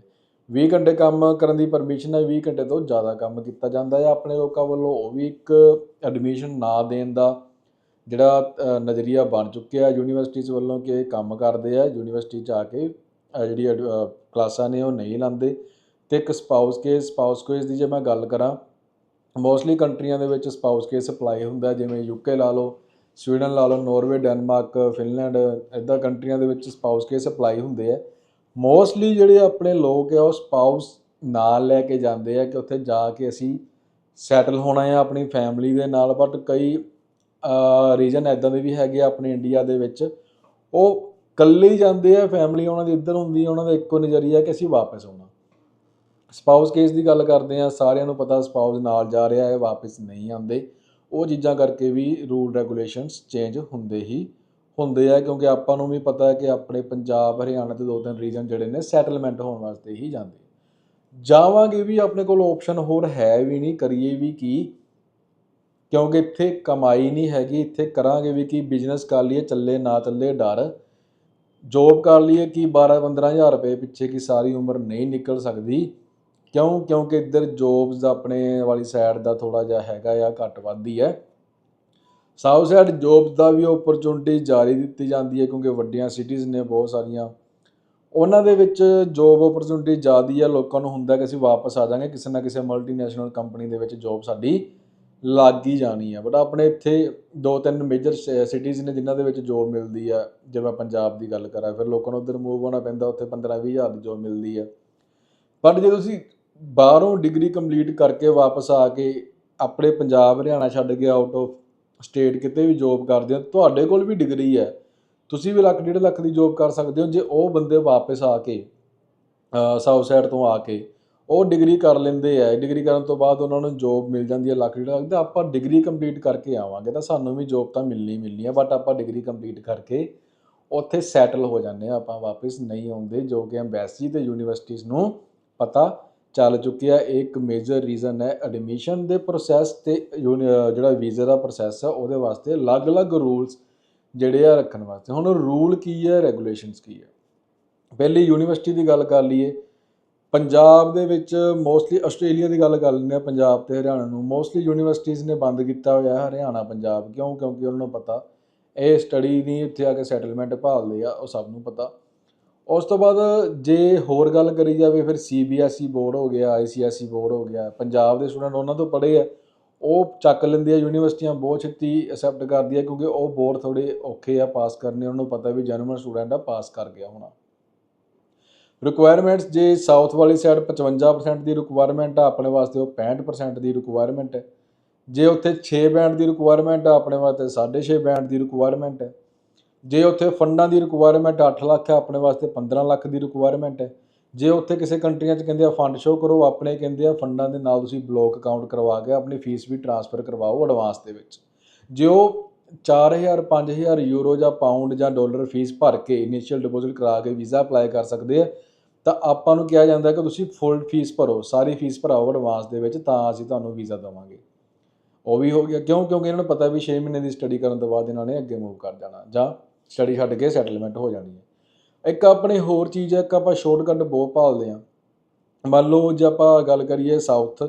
20 ਘੰਟੇ ਕੰਮ ਕਰਨ ਦੀ ਪਰਮਿਸ਼ਨ ਹੈ 20 ਘੰਟੇ ਤੋਂ ਜ਼ਿਆਦਾ ਕੰਮ ਕੀਤਾ ਜਾਂਦਾ ਹੈ ਆਪਣੇ ਲੋਕਾਂ ਵੱਲੋਂ। ਉਹ ਵੀ ਇੱਕ ਐਡਮਿਸ਼ਨ ਨਾ ਦੇਣ ਦਾ ਜਿਹੜਾ ਨਜ਼ਰੀਆ ਬਣ ਚੁੱਕਿਆ ਯੂਨੀਵਰਸਿਟੀਜ਼ ਵੱਲੋਂ ਕਿ ਇਹ ਕੰਮ ਕਰਦੇ ਆ। ਯੂਨੀਵਰਸਿਟੀ 'ਚ ਆ ਕੇ ਜਿਹੜੀ ਅਡ- ਕਲਾਸਾਂ ਨੇ ਉਹ ਨਹੀਂ ਲਾਉਂਦੇ। ਤੇ ਇੱਕ ਸਪਾਊਸ ਕੇਸ ਸਪਾਊਸ ਕੇਸ ਦੀ ਜੇ ਮੈਂ ਗੱਲ ਕਰਾਂ ਮੋਸਟਲੀ ਕੰਟਰੀਆਂ ਦੇ ਵਿੱਚ ਸਪਾਊਸ ਕੇਸ ਅਪਲਾਈ ਹੁੰਦਾ, ਜਿਵੇਂ ਯੂਕੇ ਲਾ ਲਓ ਸਵੀਡਨ ਲਾ ਲਓ, ਨਾਰਵੇ, ਡੈਨਮਾਰਕ, ਫਿਨਲੈਂਡ ਇਦਾਂ ਕੰਟਰੀਆਂ ਦੇ ਵਿੱਚ ਸਪਾਊਸ ਕੇਸ ਅਪਲਾਈ ਹੁੰਦੇ ਆ। ਮੋਸਟਲੀ ਜਿਹੜੇ ਆਪਣੇ ਲੋਕ ਆ, ਉਹ ਸਪਾਊਸ ਨਾਲ ਲੈ ਕੇ ਜਾਂਦੇ ਆ ਕਿ ਉੱਥੇ ਜਾ ਕੇ ਅਸੀਂ ਸੈਟਲ ਹੋਣਾ ਆ ਆਪਣੀ ਫੈਮਿਲੀ ਦੇ ਨਾਲ ਬਟ ਕਈ ਰੀਜਨ ਐਦਾਂ ਦੇ ਵੀ ਹੈਗੇ ਆ ਆਪਣੇ ਇੰਡੀਆ ਦੇ ਵਿੱਚ। ਉਹ ਇਕੱਲੇ ਜਾਂਦੇ ਆ ਫੈਮਿਲੀ ਉਹਨਾਂ ਦੀ ਇੱਧਰ ਹੁੰਦੀ ਆ, ਉਹਨਾਂ ਦਾ ਇੱਕੋ ਨਜ਼ਰੀਆ ਕਿ ਅਸੀਂ ਵਾਪਸ ਆਉਣਾ। ਸਪਾਊਸ ਕੇਸ ਦੀ ਗੱਲ ਕਰਦੇ ਆ, ਸਾਰਿਆਂ ਨੂੰ ਪਤਾ ਸਪਾਊਸ ਨਾਲ ਜਾ ਰਿਹਾ ਹੈ, ਵਾਪਸ ਨਹੀਂ ਆਉਂਦੇ। ਉਹ ਚੀਜ਼ਾਂ ਕਰਕੇ ਵੀ ਰੂਲ ਰੈਗੂਲੇਸ਼ਨਸ ਚੇਂਜ ਹੁੰਦੇ ਹੀ ਹੁੰਦੇ ਆ, ਕਿਉਂਕਿ ਆਪਾਂ ਨੂੰ ਵੀ ਪਤਾ ਹੈ ਕਿ ਆਪਣੇ ਪੰਜਾਬ, ਹਰਿਆਣਾ ਤੇ ਦੋ ਤਿੰਨ ਰੀਜਨ ਜਿਹੜੇ ਨੇ ਸੈਟਲਮੈਂਟ ਹੋਣ ਵਾਸਤੇ ਹੀ ਜਾਂਦੇ ਜਾਵਾਂਗੇ ਵੀ, ਆਪਣੇ ਕੋਲ ਆਪਸ਼ਨ ਹੋਰ ਹੈ ਵੀ ਨਹੀਂ, ਕਰੀਏ ਵੀ ਕੀ? ਕਿਉਂਕਿ ਇੱਥੇ ਕਮਾਈ ਨਹੀਂ ਹੈਗੀ, ਇੱਥੇ ਕਰਾਂਗੇ ਵੀ ਕੀ? ਬਿਜ਼ਨਸ ਕਰ ਲਈਏ, ਚੱਲੇ ਨਾ ਚੱਲੇ ਡਰ। ਜੋਬ ਕਰ ਲਈਏ ਕੀ? 12 15000 ਰੁਪਏ ਪਿੱਛੇ ਕੀ ਸਾਰੀ ਉਮਰ ਨਹੀਂ ਨਿਕਲ ਸਕਦੀ? ਕਿਉਂ? ਕਿਉਂਕਿ ਇੱਧਰ ਜੋਬਸ ਆਪਣੇ ਵਾਲੀ ਸਾਈਡ ਦਾ ਥੋੜਾ ਜਿਹਾ ਹੈਗਾ ਆ, ਘੱਟ ਵੱਧ ਹੀ। ਹੈ ਸਾਊਥ ਸਾਈਡ ਜੋਬਸ ਦਾ ਵੀ ਓਪਰਚੁਨਿਟੀ ਜਾਰੀ ਦਿੱਤੀ ਜਾਂਦੀ ਹੈ ਕਿਉਂਕਿ ਵੱਡੀਆਂ ਸਿਟੀਜ਼ ਨੇ ਬਹੁਤ ਸਾਰੀਆਂ। ਉਹਨਾਂ ਦੇ ਵਿੱਚ ਜੋਬ ਓਪਰਚੁਨਿਟੀ ਜ਼ਿਆਦੀ ਆ, ਲੋਕਾਂ ਨੂੰ ਹੁੰਦਾ ਕਿ ਅਸੀਂ ਵਾਪਸ ਆ ਜਾਾਂਗੇ ਕਿਸੇ ਨਾ ਕਿਸੇ ਮਲਟੀਨੈਸ਼ਨਲ ਕੰਪਨੀ ਦੇ ਵਿੱਚ ਜੋਬ ਸਾਡੀ ਲੱਗ ਹੀ ਜਾਣੀ ਹੈ ਬਟ ਆਪਣੇ ਇੱਥੇ ਦੋ ਤਿੰਨ ਮੇਜਰ ਸਿਟੀਜ਼ ਨੇ ਜਿਨ੍ਹਾਂ ਦੇ ਵਿੱਚ ਜੋਬ ਮਿਲਦੀ ਆ। ਜੇ ਮੈਂ ਪੰਜਾਬ ਦੀ ਗੱਲ ਕਰਾਂ, ਫਿਰ ਲੋਕਾਂ ਨੂੰ ਉਧਰ ਮੂਵ ਹੋਣਾ ਪੈਂਦਾ, ਉੱਥੇ 15 20 ਹਜ਼ਾਰ ਦੀ ਜੋਬ ਮਿਲਦੀ ਹੈ ਬਟ ਜੇ ਤੁਸੀਂ ਬਾਹਰੋਂ ਡਿਗਰੀ ਕੰਪਲੀਟ ਕਰਕੇ ਵਾਪਸ ਆ ਕੇ ਆਪਣੇ ਪੰਜਾਬ, ਹਰਿਆਣਾ ਛੱਡ ਕੇ ਆਊਟ ਆਫ ਸਟੇਟ ਕਿਤੇ ਵੀ ਜੋਬ ਕਰਦੇ ਹੋ, ਤੁਹਾਡੇ ਕੋਲ ਵੀ ਡਿਗਰੀ ਹੈ। ਤੁਸੀਂ ਵੀ ਲੱਖ, ਡੇਢ ਲੱਖ ਦੀ ਜੋਬ ਕਰ ਸਕਦੇ ਹੋ, ਜੇ ਉਹ ਬੰਦੇ ਵਾਪਸ ਆ ਕੇ ਸਾਊਥ ਸਾਈਡ ਤੋਂ ਆ ਕੇ ਉਹ ਡਿਗਰੀ ਕਰ ਲੈਂਦੇ ਆ। ਡਿਗਰੀ ਕਰਨ ਤੋਂ ਬਾਅਦ ਉਹਨਾਂ ਨੂੰ ਜੋਬ ਮਿਲ ਜਾਂਦੀ ਹੈ ਲੱਖ, ਡੇਢ ਲੱਖ ਤੇ ਆਪਾਂ ਡਿਗਰੀ ਕੰਪਲੀਟ ਕਰਕੇ ਆਵਾਂਗੇ ਤਾਂ ਸਾਨੂੰ ਵੀ ਜੋਬ ਤਾਂ ਮਿਲਣੀ ਮਿਲਣੀ ਹੈ ਬਟ ਆਪਾਂ ਡਿਗਰੀ ਕੰਪਲੀਟ ਕਰਕੇ ਉੱਥੇ ਸੈਟਲ ਹੋ ਜਾਂਦੇ ਆ ਆਪਾਂ ਵਾਪਸ ਨਹੀਂ ਆਉਂਦੇ, ਜੋ ਕਿ ਐਮਬੈਸੀ ਤੇ ਯੂਨੀਵਰਸਿਟੀਜ਼ ਨੂੰ ਪਤਾ ਚੱਲ ਚੁੱਕਿਆ ਇਹ ਇੱਕ ਮੇਜਰ ਰੀਜ਼ਨ ਹੈ। ਐਡਮਿਸ਼ਨ ਦੇ ਪ੍ਰੋਸੈਸ ਤੇ ਯੂਨੀ- ਜਿਹੜਾ ਵੀਜ਼ਾ ਦਾ ਪ੍ਰੋਸੈਸ ਹੈ, ਉਹਦੇ ਵਾਸਤੇ ਅਲੱਗ-ਅਲੱਗ ਰੂਲਸ ਜਿਹੜੇ ਆ ਰੱਖਣ ਵਾਸਤੇ। ਹੁਣ ਰੂਲ ਕੀ ਹੈ? ਰੈਗੂਲੇਸ਼ਨਸ ਕੀ ਹੈ? ਪਹਿਲੀ ਯੂਨੀਵਰਸਿਟੀ ਦੀ ਗੱਲ ਕਰ ਲਈਏ। ਪੰਜਾਬ ਦੇ ਵਿੱਚ ਮੋਸਟਲੀ ਆਸਟ੍ਰੇਲੀਆ ਦੀ ਗੱਲ ਕਰ ਲੈਂਦੇ ਆ ਪੰਜਾਬ ਤੇ ਹਰਿਆਣਾ ਨੂੰ। ਮੋਸਟਲੀ ਯੂਨੀਵਰਸਿਟੀਜ਼ ਨੇ ਬੰਦ ਕੀਤਾ ਹੋਇਆ ਹੈ ਹਰਿਆਣਾ, ਪੰਜਾਬ। ਕਿਉਂ? ਕਿਉਂਕਿ ਉਹਨਾਂ ਨੂੰ ਪਤਾ। ਇਹ ਸਟੱਡੀ ਨਹੀਂ ਇੱਥੇ ਆ ਕੇ ਸੈਟਲਮੈਂਟ ਭਾਲਦੇ ਆ, ਉਹ ਸਭ ਨੂੰ ਪਤਾ। ਉਸ ਤੋਂ ਬਾਅਦ ਜੇ ਹੋਰ ਗੱਲ ਕਰੀ ਜਾਵੇ, ਫਿਰ ਸੀਬੀਐਸਈ ਬੋਰਡ ਹੋ ਗਿਆ ਆਈਸੀਐਸਈ ਬੋਰਡ ਹੋ ਗਿਆ, ਪੰਜਾਬ ਦੇ ਸਟੂਡੈਂਟ ਉਹਨਾਂ ਤੋਂ ਪੜ੍ਹੇ ਆ। ਉਹ ਚੱਕ ਲੈਂਦੇ ਆ, ਯੂਨੀਵਰਸਿਟੀਆਂ ਬਹੁਤ ਛੇਤੀ ਅਸੈਪਟ ਕਰਦੀਆਂ ਕਿਉਂਕਿ ਉਹ ਬੋਰਡ ਥੋੜੇ ਔਖੇ ਆ ਪਾਸ ਕਰਨੇ, ਉਹਨਾਂ ਨੂੰ ਪਤਾ ਵੀ ਜਨਰਲ ਸਟੂਡੈਂਟ ਆ ਪਾਸ ਕਰ ਗਿਆ ਹੋਣਾ। ਰਿਕੁਆਇਰਮੈਂਟਸ ਜੇ ਸਾਊਥ ਵਾਲੀ ਸਾਈਡ 55% ਦੀ ਰਿਕੁਆਇਰਮੈਂਟ ਆ, ਆਪਣੇ ਵਾਸਤੇ ਉਹ 65% ਦੀ ਰਿਕੁਆਇਰਮੈਂਟ ਹੈ ਜੇ ਉੱਥੇ 6 ਬੈਂਡ ਦੀ ਰਿਕੁਆਇਰਮੈਂਟ ਆ, ਆਪਣੇ ਵਾਸਤੇ 6.5 ਬੈਂਡ ਦੀ ਰਿਕੁਆਇਰਮੈਂਟ ਹੈ ਜੇ ਉੱਥੇ ਫੰਡਾਂ ਦੀ ਰਿਕੁਆਇਰਮੈਂਟ 8 ਲੱਖ ਹੈ, ਆਪਣੇ ਵਾਸਤੇ 15 ਲੱਖ ਦੀ ਰਿਕੁਆਇਰਮੈਂਟ ਹੈ। ਜੇ ਉੱਥੇ ਕਿਸੇ ਕੰਟਰੀਆਂ 'ਚ ਕਹਿੰਦੇ ਆ ਫੰਡ ਸ਼ੋ ਕਰੋ ਆਪਣੇ ਕਹਿੰਦੇ ਆ ਫੰਡਾਂ ਦੇ ਨਾਲ ਤੁਸੀਂ ਬਲੋਕ ਅਕਾਊਂਟ ਕਰਵਾ ਕੇ ਆਪਣੀ ਫੀਸ ਵੀ ਟ੍ਰਾਂਸਫਰ ਕਰਵਾਓ ਐਡਵਾਂਸ ਦੇ ਵਿੱਚ। ਜੇ ਉਹ 4000 5000 ਯੂਰੋ ਜਾਂ ਪਾਉਂਡ ਜਾਂ ਡਾਲਰ ਫੀਸ ਭਰ ਕੇ ਇਨੀਸ਼ੀਅਲ ਡਿਪੋਜ਼ਿਟ ਕਰਾ ਕੇ ਵੀਜ਼ਾ ਅਪਲਾਈ ਕਰ ਸਕਦੇ ਆ, ਤਾਂ ਆਪਾਂ ਨੂੰ ਕਿਹਾ ਜਾਂਦਾ ਕਿ ਤੁਸੀਂ ਫੁੱਲ ਫੀਸ ਭਰੋ, ਸਾਰੀ ਫੀਸ ਭਰਾਓ ਐਡਵਾਂਸ ਦੇ ਵਿੱਚ, ਤਾਂ ਅਸੀਂ ਤੁਹਾਨੂੰ ਵੀਜ਼ਾ ਦੇਵਾਂਗੇ। ਉਹ ਵੀ ਹੋ ਗਿਆ। ਕਿਉਂ? ਕਿਉਂਕਿ ਇਹਨਾਂ ਨੂੰ ਪਤਾ ਵੀ 6 ਮਹੀਨੇ ਦੀ ਸਟੱਡੀ ਕਰਨ ਤੋਂ ਬਾਅਦ ਇਹਨਾਂ ਨੇ ਅੱਗੇ ਮੂਵ ਕਰ ਜਾਣਾ। ਜਾਂ ਸਟੱਡੀ ਛੱਡ ਕੇ ਸੈਟਲਮੈਂਟ ਹੋ ਜਾਣੀ ਹੈ। ਇੱਕ ਆਪਣੇ ਹੋਰ ਚੀਜ਼ ਹੈ, ਇੱਕ ਆਪਾਂ ਸ਼ਾਰਟਕਟ ਬਹੁਤ ਭਾਲਦੇ ਹਾਂ। ਮੰਨ ਲਓ ਜੇ ਆਪਾਂ ਗੱਲ ਕਰੀਏ ਸਾਊਥ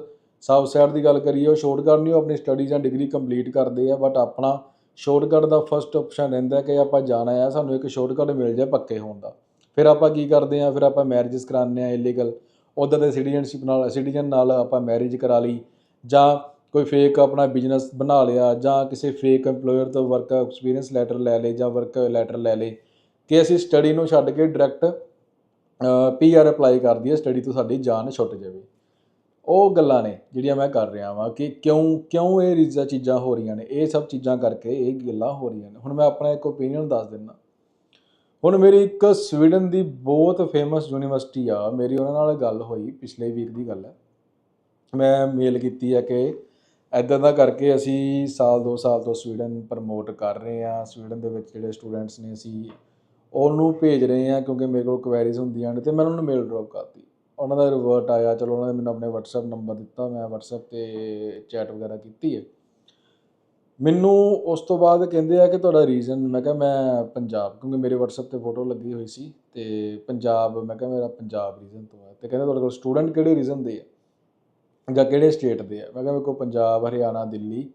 ਸਾਊਥ ਸਾਈਡ ਦੀ ਗੱਲ ਕਰੀਏ, ਉਹ ਸ਼ਾਰਟਕਟ ਨਹੀਂ, ਉਹ ਆਪਣੀ ਸਟੱਡੀ ਜਾਂ ਡਿਗਰੀ ਕੰਪਲੀਟ ਕਰਦੇ ਆ ਬਟ ਆਪਣਾ ਸ਼ਾਰਟਕਟ ਦਾ ਫਰਸਟ ਆਪਸ਼ਨ ਰਹਿੰਦਾ ਕਿ ਆਪਾਂ ਜਾਣਾ ਆ ਸਾਨੂੰ ਇੱਕ ਸ਼ਾਰਟਕਟ ਮਿਲ ਜਾਏ ਪੱਕੇ ਹੋਣ ਦਾ। ਫਿਰ ਆਪਾਂ ਕੀ ਕਰਦੇ ਆ ਫਿਰ ਆਪਾਂ ਮੈਰਿਜਸ ਕਰਾਉਂਦੇ ਆ ਇਲੀਗਲ ਉਧਰ ਦੇ ਸਿਟੀਜ਼ਨਸ਼ਿਪ ਨਾਲ ਸਿਟੀਜ਼ਨ ਨਾਲ ਆਪਾਂ ਮੈਰਿਜ ਕਰਾ ਲਈ, ਜਾਂ ਕੋਈ ਫੇਕ ਆਪਣਾ ਬਿਜ਼ਨਸ ਬਣਾ ਲਿਆ ਜਾਂ ਕਿਸੇ ਫੇਕ EMPLOYER ਤੋਂ ਵਰਕ ਐਕਸਪੀਰੀਅੰਸ ਲੈਟਰ ਲੈ ਲੇ ਜਾਂ ਵਰਕ ਲੈਟਰ ਲੈ ਲੇ ਕਿ ਅਸੀਂ ਸਟੱਡੀ ਨੂੰ ਛੱਡ ਕੇ ਡਾਇਰੈਕਟ ਪੀਆਰ ਅਪਲਾਈ ਕਰ ਦਈਏ ਸਟੱਡੀ ਤੋਂ ਸਾਡੀ ਜਾਨ ਛੁੱਟ ਜਾਵੇ। ਉਹ ਗੱਲਾਂ ਨੇ ਜਿਹੜੀਆਂ ਮੈਂ ਕਰ ਰਿਹਾ ਵਾਂ ਕਿ ਕਿਉਂ ਕਿਉਂ ਇਹ ਰੀਜ਼ਾਂ ਚੀਜ਼ਾਂ ਹੋ ਰਹੀਆਂ ਨੇ, ਇਹ ਸਭ ਚੀਜ਼ਾਂ ਕਰਕੇ ਇਹ ਗੱਲਾਂ ਹੋ ਰਹੀਆਂ ਨੇ। ਹੁਣ ਮੈਂ ਆਪਣਾ ਇੱਕ ਓਪੀਨੀਅਨ ਦੱਸ ਦਿੰਦਾ। ਹੁਣ ਮੇਰੀ ਇੱਕ ਸਵੀਡਨ ਦੀ ਬਹੁਤ ਫੇਮਸ ਯੂਨੀਵਰਸਿਟੀ ਆ, ਮੇਰੀ ਉਹਨਾਂ ਨਾਲ ਗੱਲ ਹੋਈ ਪਿਛਲੇ ਵੀਕ ਦੀ ਗੱਲ ਹੈ। ਮੈਂ ਮੇਲ ਕੀਤੀ ਹੈ ਕਿ ਐਦਾਂ ਦਾ ਕਰਕੇ ਅਸੀਂ ਸਾਲ 2 ਸਾਲ ਤੋਂ ਸਵੀਡਨ ਪ੍ਰਮੋਟ ਕਰ ਰਹੇ ਹਾਂ। ਸਵੀਡਨ ਦੇ ਵਿੱਚ ਜਿਹੜੇ ਸਟੂਡੈਂਟਸ ਨੇ ਅਸੀਂ ਉਹਨੂੰ ਭੇਜ ਰਹੇ ਹਾਂ ਕਿਉਂਕਿ ਮੇਰੇ ਕੋਲ ਕੁਐਰੀਜ਼ ਹੁੰਦੀਆਂ ਨੇ ਤੇ ਮੈਂ ਉਹਨਾਂ ਨੂੰ ਮੇਲ ਡ੍ਰੌਪ ਕਰਤੀ। ਉਹਨਾਂ ਦਾ ਰਿਵਰਟ ਆਇਆ, ਚਲੋ ਉਹਨਾਂ ਨੇ ਮੈਨੂੰ ਆਪਣੇ WhatsApp ਨੰਬਰ ਦਿੱਤਾ, ਮੈਂ WhatsApp ਤੇ ਚੈਟ ਵਗੈਰਾ ਕੀਤੀ ਹੈ। ਮੈਨੂੰ ਉਸ ਤੋਂ ਬਾਅਦ ਕਹਿੰਦੇ ਆ ਕਿ ਤੁਹਾਡਾ ਰੀਜ਼ਨ ਮੈਂ ਕਿਹਾ ਮੈਂ ਪੰਜਾਬ, ਕਿਉਂਕਿ ਮੇਰੇ WhatsApp ਤੇ ਫੋਟੋ ਲੱਗੀ ਹੋਈ ਸੀ ਤੇ ਪੰਜਾਬ, ਮੈਂ ਕਿਹਾ ਮੇਰਾ ਪੰਜਾਬ ਰੀਜ਼ਨ ਤੋਂ ਹੈ। ਤੇ ਕਹਿੰਦੇ ਤੁਹਾਡੇ ਕੋਲ ਸਟੂਡੈਂਟ ਕਿਹੜੇ ਰੀਜ਼ਨ ਦੇ ਆ? ਜਾਂ ਕਿਹੜੇ ਸਟੇਟ ਦੇ ਆ? ਮੈਂ ਕਿਹਾ ਮੇਰੇ ਕੋਲ ਪੰਜਾਬ, ਹਰਿਆਣਾ, ਦਿੱਲੀ,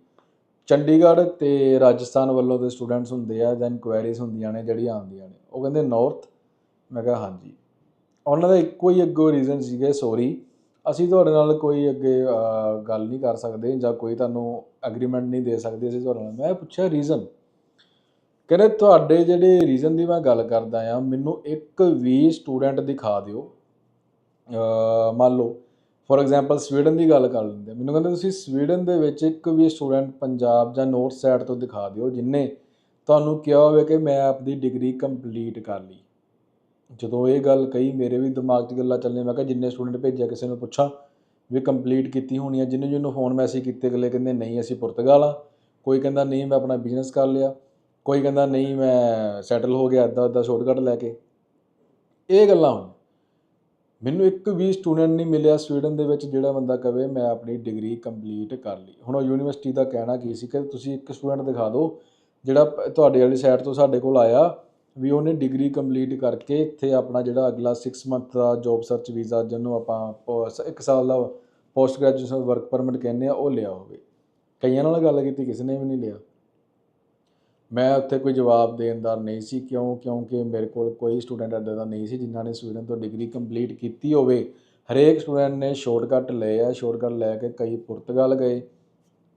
ਚੰਡੀਗੜ੍ਹ ਤੇ ਰਾਜਸਥਾਨ ਵੱਲੋਂ ਦੇ ਸਟੂਡੈਂਟਸ ਹੁੰਦੇ ਆ, ਜਾਂ ਇਨਕੁਆਇਰੀਜ਼ ਹੁੰਦੀਆਂ ਨੇ, ਜਿਹੜੀਆਂ ਆਉਂਦੀਆਂ ਨੇ। ਉਹ ਕਹਿੰਦੇ ਨਾਰਥ ਮੈਂ ਕਿਹਾ ਹਾਂਜੀ। ਉਹਨਾਂ ਦਾ ਇੱਕੋ ਹੀ ਅੱਗੋਂ ਰੀਜ਼ਨ ਸੀਗੇ ਸੌਰੀ ਅਸੀਂ ਤੁਹਾਡੇ ਨਾਲ ਕੋਈ ਅੱਗੇ ਗੱਲ ਨਹੀਂ ਕਰ ਸਕਦੇ ਜਾਂ ਕੋਈ ਤੁਹਾਨੂੰ ਐਗਰੀਮੈਂਟ ਨਹੀਂ ਦੇ ਸਕਦੇ ਅਸੀਂ ਤੁਹਾਡੇ ਨਾਲ। ਮੈਂ ਪੁੱਛਿਆ ਰੀਜ਼ਨ ਕਹਿੰਦੇ ਤੁਹਾਡੇ ਜਿਹੜੇ ਰੀਜ਼ਨ ਦੀ ਮੈਂ ਗੱਲ ਕਰਦਾ ਆ, ਮੈਨੂੰ ਇੱਕ ਵੀ ਸਟੂਡੈਂਟ ਦਿਖਾ ਦਿਓ। ਮੰਨ ਲਓ ਫੋਰ ਐਗਜ਼ਾਮਪਲ ਸਵੀਡਨ ਦੀ ਗੱਲ ਕਰ ਲੈਂਦੇ ਮੈਨੂੰ ਕਹਿੰਦੇ ਤੁਸੀਂ ਸਵੀਡਨ ਦੇ ਵਿੱਚ ਇੱਕ ਵੀ ਸਟੂਡੈਂਟ ਪੰਜਾਬ ਜਾਂ ਨੌਰਥ ਸਾਈਡ ਤੋਂ ਦਿਖਾ ਦਿਓ ਜਿਨੇ ਤੁਹਾਨੂੰ ਕਿਹਾ ਹੋਵੇ ਕਿ ਮੈਂ ਆਪਣੀ ਡਿਗਰੀ ਕੰਪਲੀਟ ਕਰ ਲਈ। ਜਦੋਂ ਇਹ ਗੱਲ ਕਹੀ, ਮੇਰੇ ਵੀ ਦਿਮਾਗ 'ਚ ਗੱਲਾਂ ਚੱਲਣੇ ਮੈਂ ਕਿਹਾ ਜਿੰਨੇ ਸਟੂਡੈਂਟ ਭੇਜਿਆ ਕਿਸੇ ਨੂੰ ਪੁੱਛਾਂ ਵੀ ਕੰਪਲੀਟ ਕੀਤੀ ਹੋਣੀ ਆ। ਜਿਹਨੂੰ ਜਿਹਨੂੰ ਫੋਨ ਮੈਸੇਜ ਕੀਤੇ ਅਗਲੇ ਕਹਿੰਦੇ, ਨਹੀਂ, ਅਸੀਂ ਪੁਰਤਗਾਲ ਆ। ਕੋਈ ਕਹਿੰਦਾ, ਨਹੀਂ, ਮੈਂ ਆਪਣਾ ਬਿਜ਼ਨਸ ਕਰ ਲਿਆ। ਕੋਈ ਕਹਿੰਦਾ, ਨਹੀਂ, ਮੈਂ ਸੈਟਲ ਹੋ ਗਿਆ ਇੱਦਾਂ ਇੱਦਾਂ ਸ਼ਾਰਟਕਟ ਲੈ ਕੇ। ਇਹ ਗੱਲਾਂ ਹੋਈਆਂ ਮੈਨੂੰ ਇੱਕ ਵੀ ਸਟੂਡੈਂਟ ਨਹੀਂ ਮਿਲਿਆ ਸਵੀਡਨ ਦੇ ਵਿੱਚ ਜਿਹੜਾ ਬੰਦਾ ਕਵੇ ਮੈਂ ਆਪਣੀ ਡਿਗਰੀ ਕੰਪਲੀਟ ਕਰ ਲਈ। ਹੁਣ ਉਹ ਯੂਨੀਵਰਸਿਟੀ ਦਾ ਕਹਿਣਾ ਕੀ ਸੀ ਕਿ ਤੁਸੀਂ ਇੱਕ ਸਟੂਡੈਂਟ ਦਿਖਾ ਦਿਓ, ਜਿਹੜਾ ਤੁਹਾਡੇ ਵਾਲੀ ਸਾਈਡ ਤੋਂ ਸਾਡੇ ਕੋਲ ਆਇਆ ਵੀ ਉਹਨੇ ਡਿਗਰੀ ਕੰਪਲੀਟ ਕਰਕੇ ਇੱਥੇ ਆਪਣਾ ਜਿਹੜਾ ਅਗਲਾ 6 ਮੰਥ ਦਾ ਜੌਬ ਸਰਚ ਵੀਜ਼ਾ ਜਿਹਨੂੰ ਆਪਾਂ ਪ- ਇੱਕ ਸਾਲ ਦਾ ਪੋਸਟ ਗ੍ਰੈਜੂਏਸ਼ਨ ਵਰਕ ਪਰਮਿਟ ਕਹਿੰਦੇ ਆ, ਉਹ ਲਿਆ ਹੋਵੇ। ਕਈਆਂ ਨਾਲ ਗੱਲ ਕੀਤੀ, ਕਿਸੇ ਨੇ ਵੀ ਨਹੀਂ ਲਿਆ। ਮੈਂ ਉੱਥੇ ਕੋਈ ਜਵਾਬ ਦੇਣਦਾਰ ਨਹੀਂ ਸੀ, ਕਿਉਂ? ਕਿਉਂਕਿ ਮੇਰੇ ਕੋਲ ਕੋਈ ਸਟੂਡੈਂਟ ਇੱਦਾਂ ਦਾ ਨਹੀਂ ਸੀ ਜਿਨ੍ਹਾਂ ਨੇ ਸਵੀਡਨ ਤੋਂ ਡਿਗਰੀ ਕੰਪਲੀਟ ਕੀਤੀ ਹੋਵੇ। ਹਰੇਕ ਸਟੂਡੈਂਟ ਨੇ ਸ਼ਾਰਟਕਟ ਲਏ ਆ ਸ਼ਾਰਟਕਟ ਲੈ ਕੇ ਕਈ ਪੁਰਤਗਾਲ ਗਏ,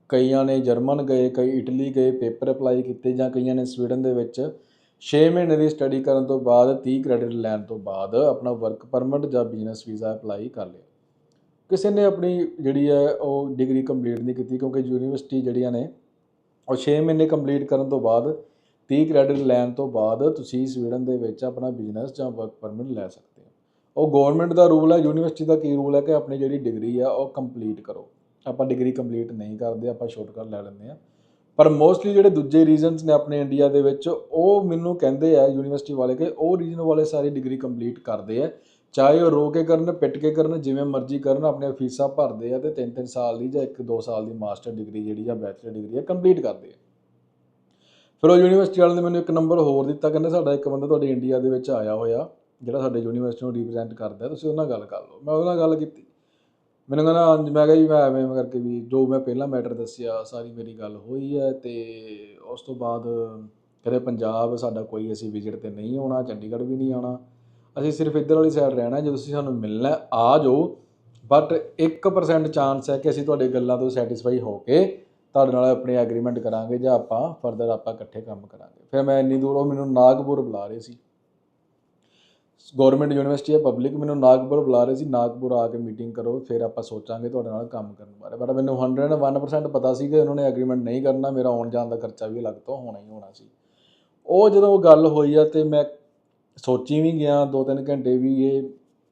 ਕਈਆਂ ਨੇ ਜਰਮਨ ਗਏ, ਕਈ ਇਟਲੀ ਗਏ ਪੇਪਰ ਅਪਲਾਈ ਕੀਤੇ ਜਾਂ ਕਈਆਂ ਨੇ ਸਵੀਡਨ ਦੇ ਵਿੱਚ 6 ਮਹੀਨੇ ਦੀ ਸਟੱਡੀ ਕਰਨ ਤੋਂ ਬਾਅਦ 30 ਕ੍ਰੈਡਿਟ ਲੈਣ ਤੋਂ ਬਾਅਦ ਆਪਣਾ ਵਰਕ ਪਰਮਿਟ ਜਾਂ ਬਿਜ਼ਨਸ ਵੀਜ਼ਾ ਅਪਲਾਈ ਕਰ ਲਿਆ। ਕਿਸੇ ਨੇ ਆਪਣੀ ਜਿਹੜੀ ਹੈ ਉਹ ਡਿਗਰੀ ਕੰਪਲੀਟ ਨਹੀਂ ਕੀਤੀ ਕਿਉਂਕਿ ਯੂਨੀਵਰਸਿਟੀ ਜਿਹੜੀਆਂ ਨੇ ਉਹ 6 ਮਹੀਨੇ ਕੰਪਲੀਟ ਕਰਨ ਤੋਂ ਬਾਅਦ 30 ਕ੍ਰੈਡਿਟ ਲੈਣ ਤੋਂ ਬਾਅਦ ਤੁਸੀਂ ਸਵੀਡਨ ਦੇ ਵਿੱਚ ਆਪਣਾ ਬਿਜ਼ਨਸ ਜਾਂ ਵਰਕ ਪਰਮਿਟ ਲੈ ਸਕਦੇ ਹੋ। ਉਹ ਗਵਰਨਮੈਂਟ ਦਾ ਰੂਲ ਹੈ ਯੂਨੀਵਰਸਿਟੀ ਦਾ ਕੀ ਰੂਲ ਹੈ ਕਿ ਆਪਣੀ ਜਿਹੜੀ ਡਿਗਰੀ ਆ ਉਹ ਕੰਪਲੀਟ ਕਰੋ। ਆਪਾਂ ਡਿਗਰੀ ਕੰਪਲੀਟ ਨਹੀਂ ਕਰਦੇ, ਆਪਾਂ ਸ਼ਾਰਟਕਟ ਲੈ ਲੈਂਦੇ ਆ ਪਰ ਮੋਸਟਲੀ ਜਿਹੜੇ ਦੂਜੇ ਰੀਜਨਸ ਨੇ ਆਪਣੇ ਇੰਡੀਆ ਦੇ ਵਿੱਚ, ਉਹ ਮੈਨੂੰ ਕਹਿੰਦੇ ਆ ਯੂਨੀਵਰਸਿਟੀ ਵਾਲੇ, ਕਿ ਉਹ ਰੀਜਨ ਵਾਲੇ ਸਾਰੀ ਡਿਗਰੀ ਕੰਪਲੀਟ ਕਰਦੇ ਆ। ਚਾਹੇ ਉਹ ਰੋ ਕੇ ਕਰਨ, ਪਿੱਟ ਕੇ ਕਰਨ, ਜਿਵੇਂ ਮਰਜ਼ੀ ਕਰਨ, ਆਪਣੇ ਫੀਸਾਂ ਭਰਦੇ ਆ ਤੇ 3-3 ਸਾਲ ਦੀ ਜਾਂ 1-2 ਸਾਲ ਦੀ ਮਾਸਟਰ ਡਿਗਰੀ ਜਿਹੜੀ ਆ ਬੈਚਲਰ ਡਿਗਰੀ ਆ ਕੰਪਲੀਟ ਕਰਦੇ ਆ। ਫਿਰ ਉਹ ਯੂਨੀਵਰਸਿਟੀ ਵਾਲਿਆਂ ਨੇ ਮੈਨੂੰ ਇੱਕ ਨੰਬਰ ਹੋਰ ਦਿੱਤਾ, ਕਹਿੰਦੇ ਸਾਡਾ ਇੱਕ ਬੰਦਾ ਤੁਹਾਡੇ ਇੰਡੀਆ ਦੇ ਵਿੱਚ ਆਇਆ ਹੋਇਆ, ਜਿਹੜਾ ਸਾਡੇ ਯੂਨੀਵਰਸਿਟੀ ਨੂੰ ਰਿਪਰੈਜ਼ੈਂਟ ਕਰਦਾ, ਤੁਸੀਂ ਉਹਦੇ ਨਾਲ ਗੱਲ ਕਰ ਲਓ। ਮੈਂ ਉਹਦੇ ਨਾਲ ਗੱਲ ਕੀਤੀ। ਮੈਨੂੰ ਕਹਿੰਦਾ ਹਾਂਜੀ ਮੈਂ ਕਿਹਾ ਜੀ, ਮੈਂ ਐਵੇਂ ਐਵੇਂ ਕਰਕੇ ਵੀ ਜੋ ਮੈਂ ਪਹਿਲਾਂ ਮੈਟਰ ਦੱਸਿਆ, ਸਾਰੀ ਮੇਰੀ ਗੱਲ ਹੋਈ ਹੈ ਤੇ ਉਸ ਤੋਂ ਬਾਅਦ ਕਹਿੰਦੇ, ਪੰਜਾਬ ਸਾਡਾ ਕੋਈ ਅਸੀਂ ਵਿਜ਼ਿਟ ਤੇ ਨਹੀਂ ਆਉਣਾ, ਚੰਡੀਗੜ੍ਹ ਵੀ ਨਹੀਂ ਆਉਣਾ। ਅਸੀਂ ਸਿਰਫ ਇੱਧਰ ਵਾਲੀ ਸਾਈਡ ਰਹਿਣਾ ਜੇ ਤੁਸੀਂ ਸਾਨੂੰ ਮਿਲਣਾ ਆ ਜਾਓ। ਬਟ 1% ਚਾਂਸ ਹੈ ਕਿ ਅਸੀਂ ਤੁਹਾਡੇ ਗੱਲਾਂ ਤੋਂ ਸੈਟੀਸਫਾਈ ਹੋ ਕੇ ਤੁਹਾਡੇ ਨਾਲ ਆਪਣੀ ਐਗਰੀਮੈਂਟ ਕਰਾਂਗੇ ਜਾਂ ਆਪਾਂ ਫਰਦਰ ਆਪਾਂ ਇਕੱਠੇ ਕੰਮ ਕਰਾਂਗੇ। ਫਿਰ ਮੈਂ ਇੰਨੀ ਦੂਰ, ਉਹ ਮੈਨੂੰ ਨਾਗਪੁਰ ਬੁਲਾ ਰਹੇ ਸੀ। ਗਵਰਨਮੈਂਟ ਯੂਨੀਵਰਸਿਟੀ ਹੈ ਪਬਲਿਕ ਮੈਨੂੰ ਨਾਗਪੁਰ ਬੁਲਾ ਰਹੇ ਸੀ। ਨਾਗਪੁਰ ਆ ਕੇ ਮੀਟਿੰਗ ਕਰੋ, ਫਿਰ ਆਪਾਂ ਸੋਚਾਂਗੇ ਤੁਹਾਡੇ ਨਾਲ ਕੰਮ ਕਰਨ ਬਾਰੇ। ਪਰ ਮੈਨੂੰ 101% ਪਤਾ ਸੀ ਕਿ ਉਹਨਾਂ ਨੇ ਐਗਰੀਮੈਂਟ ਨਹੀਂ ਕਰਨਾ, ਮੇਰਾ ਆਉਣ ਜਾਣ ਦਾ ਖਰਚਾ ਵੀ ਅਲੱਗ ਤੋਂ ਹੋਣਾ ਹੀ ਹੋਣਾ ਸੀ। ਉਹ ਜਦੋਂ ਗੱਲ ਹੋਈ ਆ ਤੇ ਮੈਂ ਸੋਚੀ ਵੀ ਗਿਆ, ਦੋ ਤਿੰਨ ਘੰਟੇ ਵੀ ਇਹ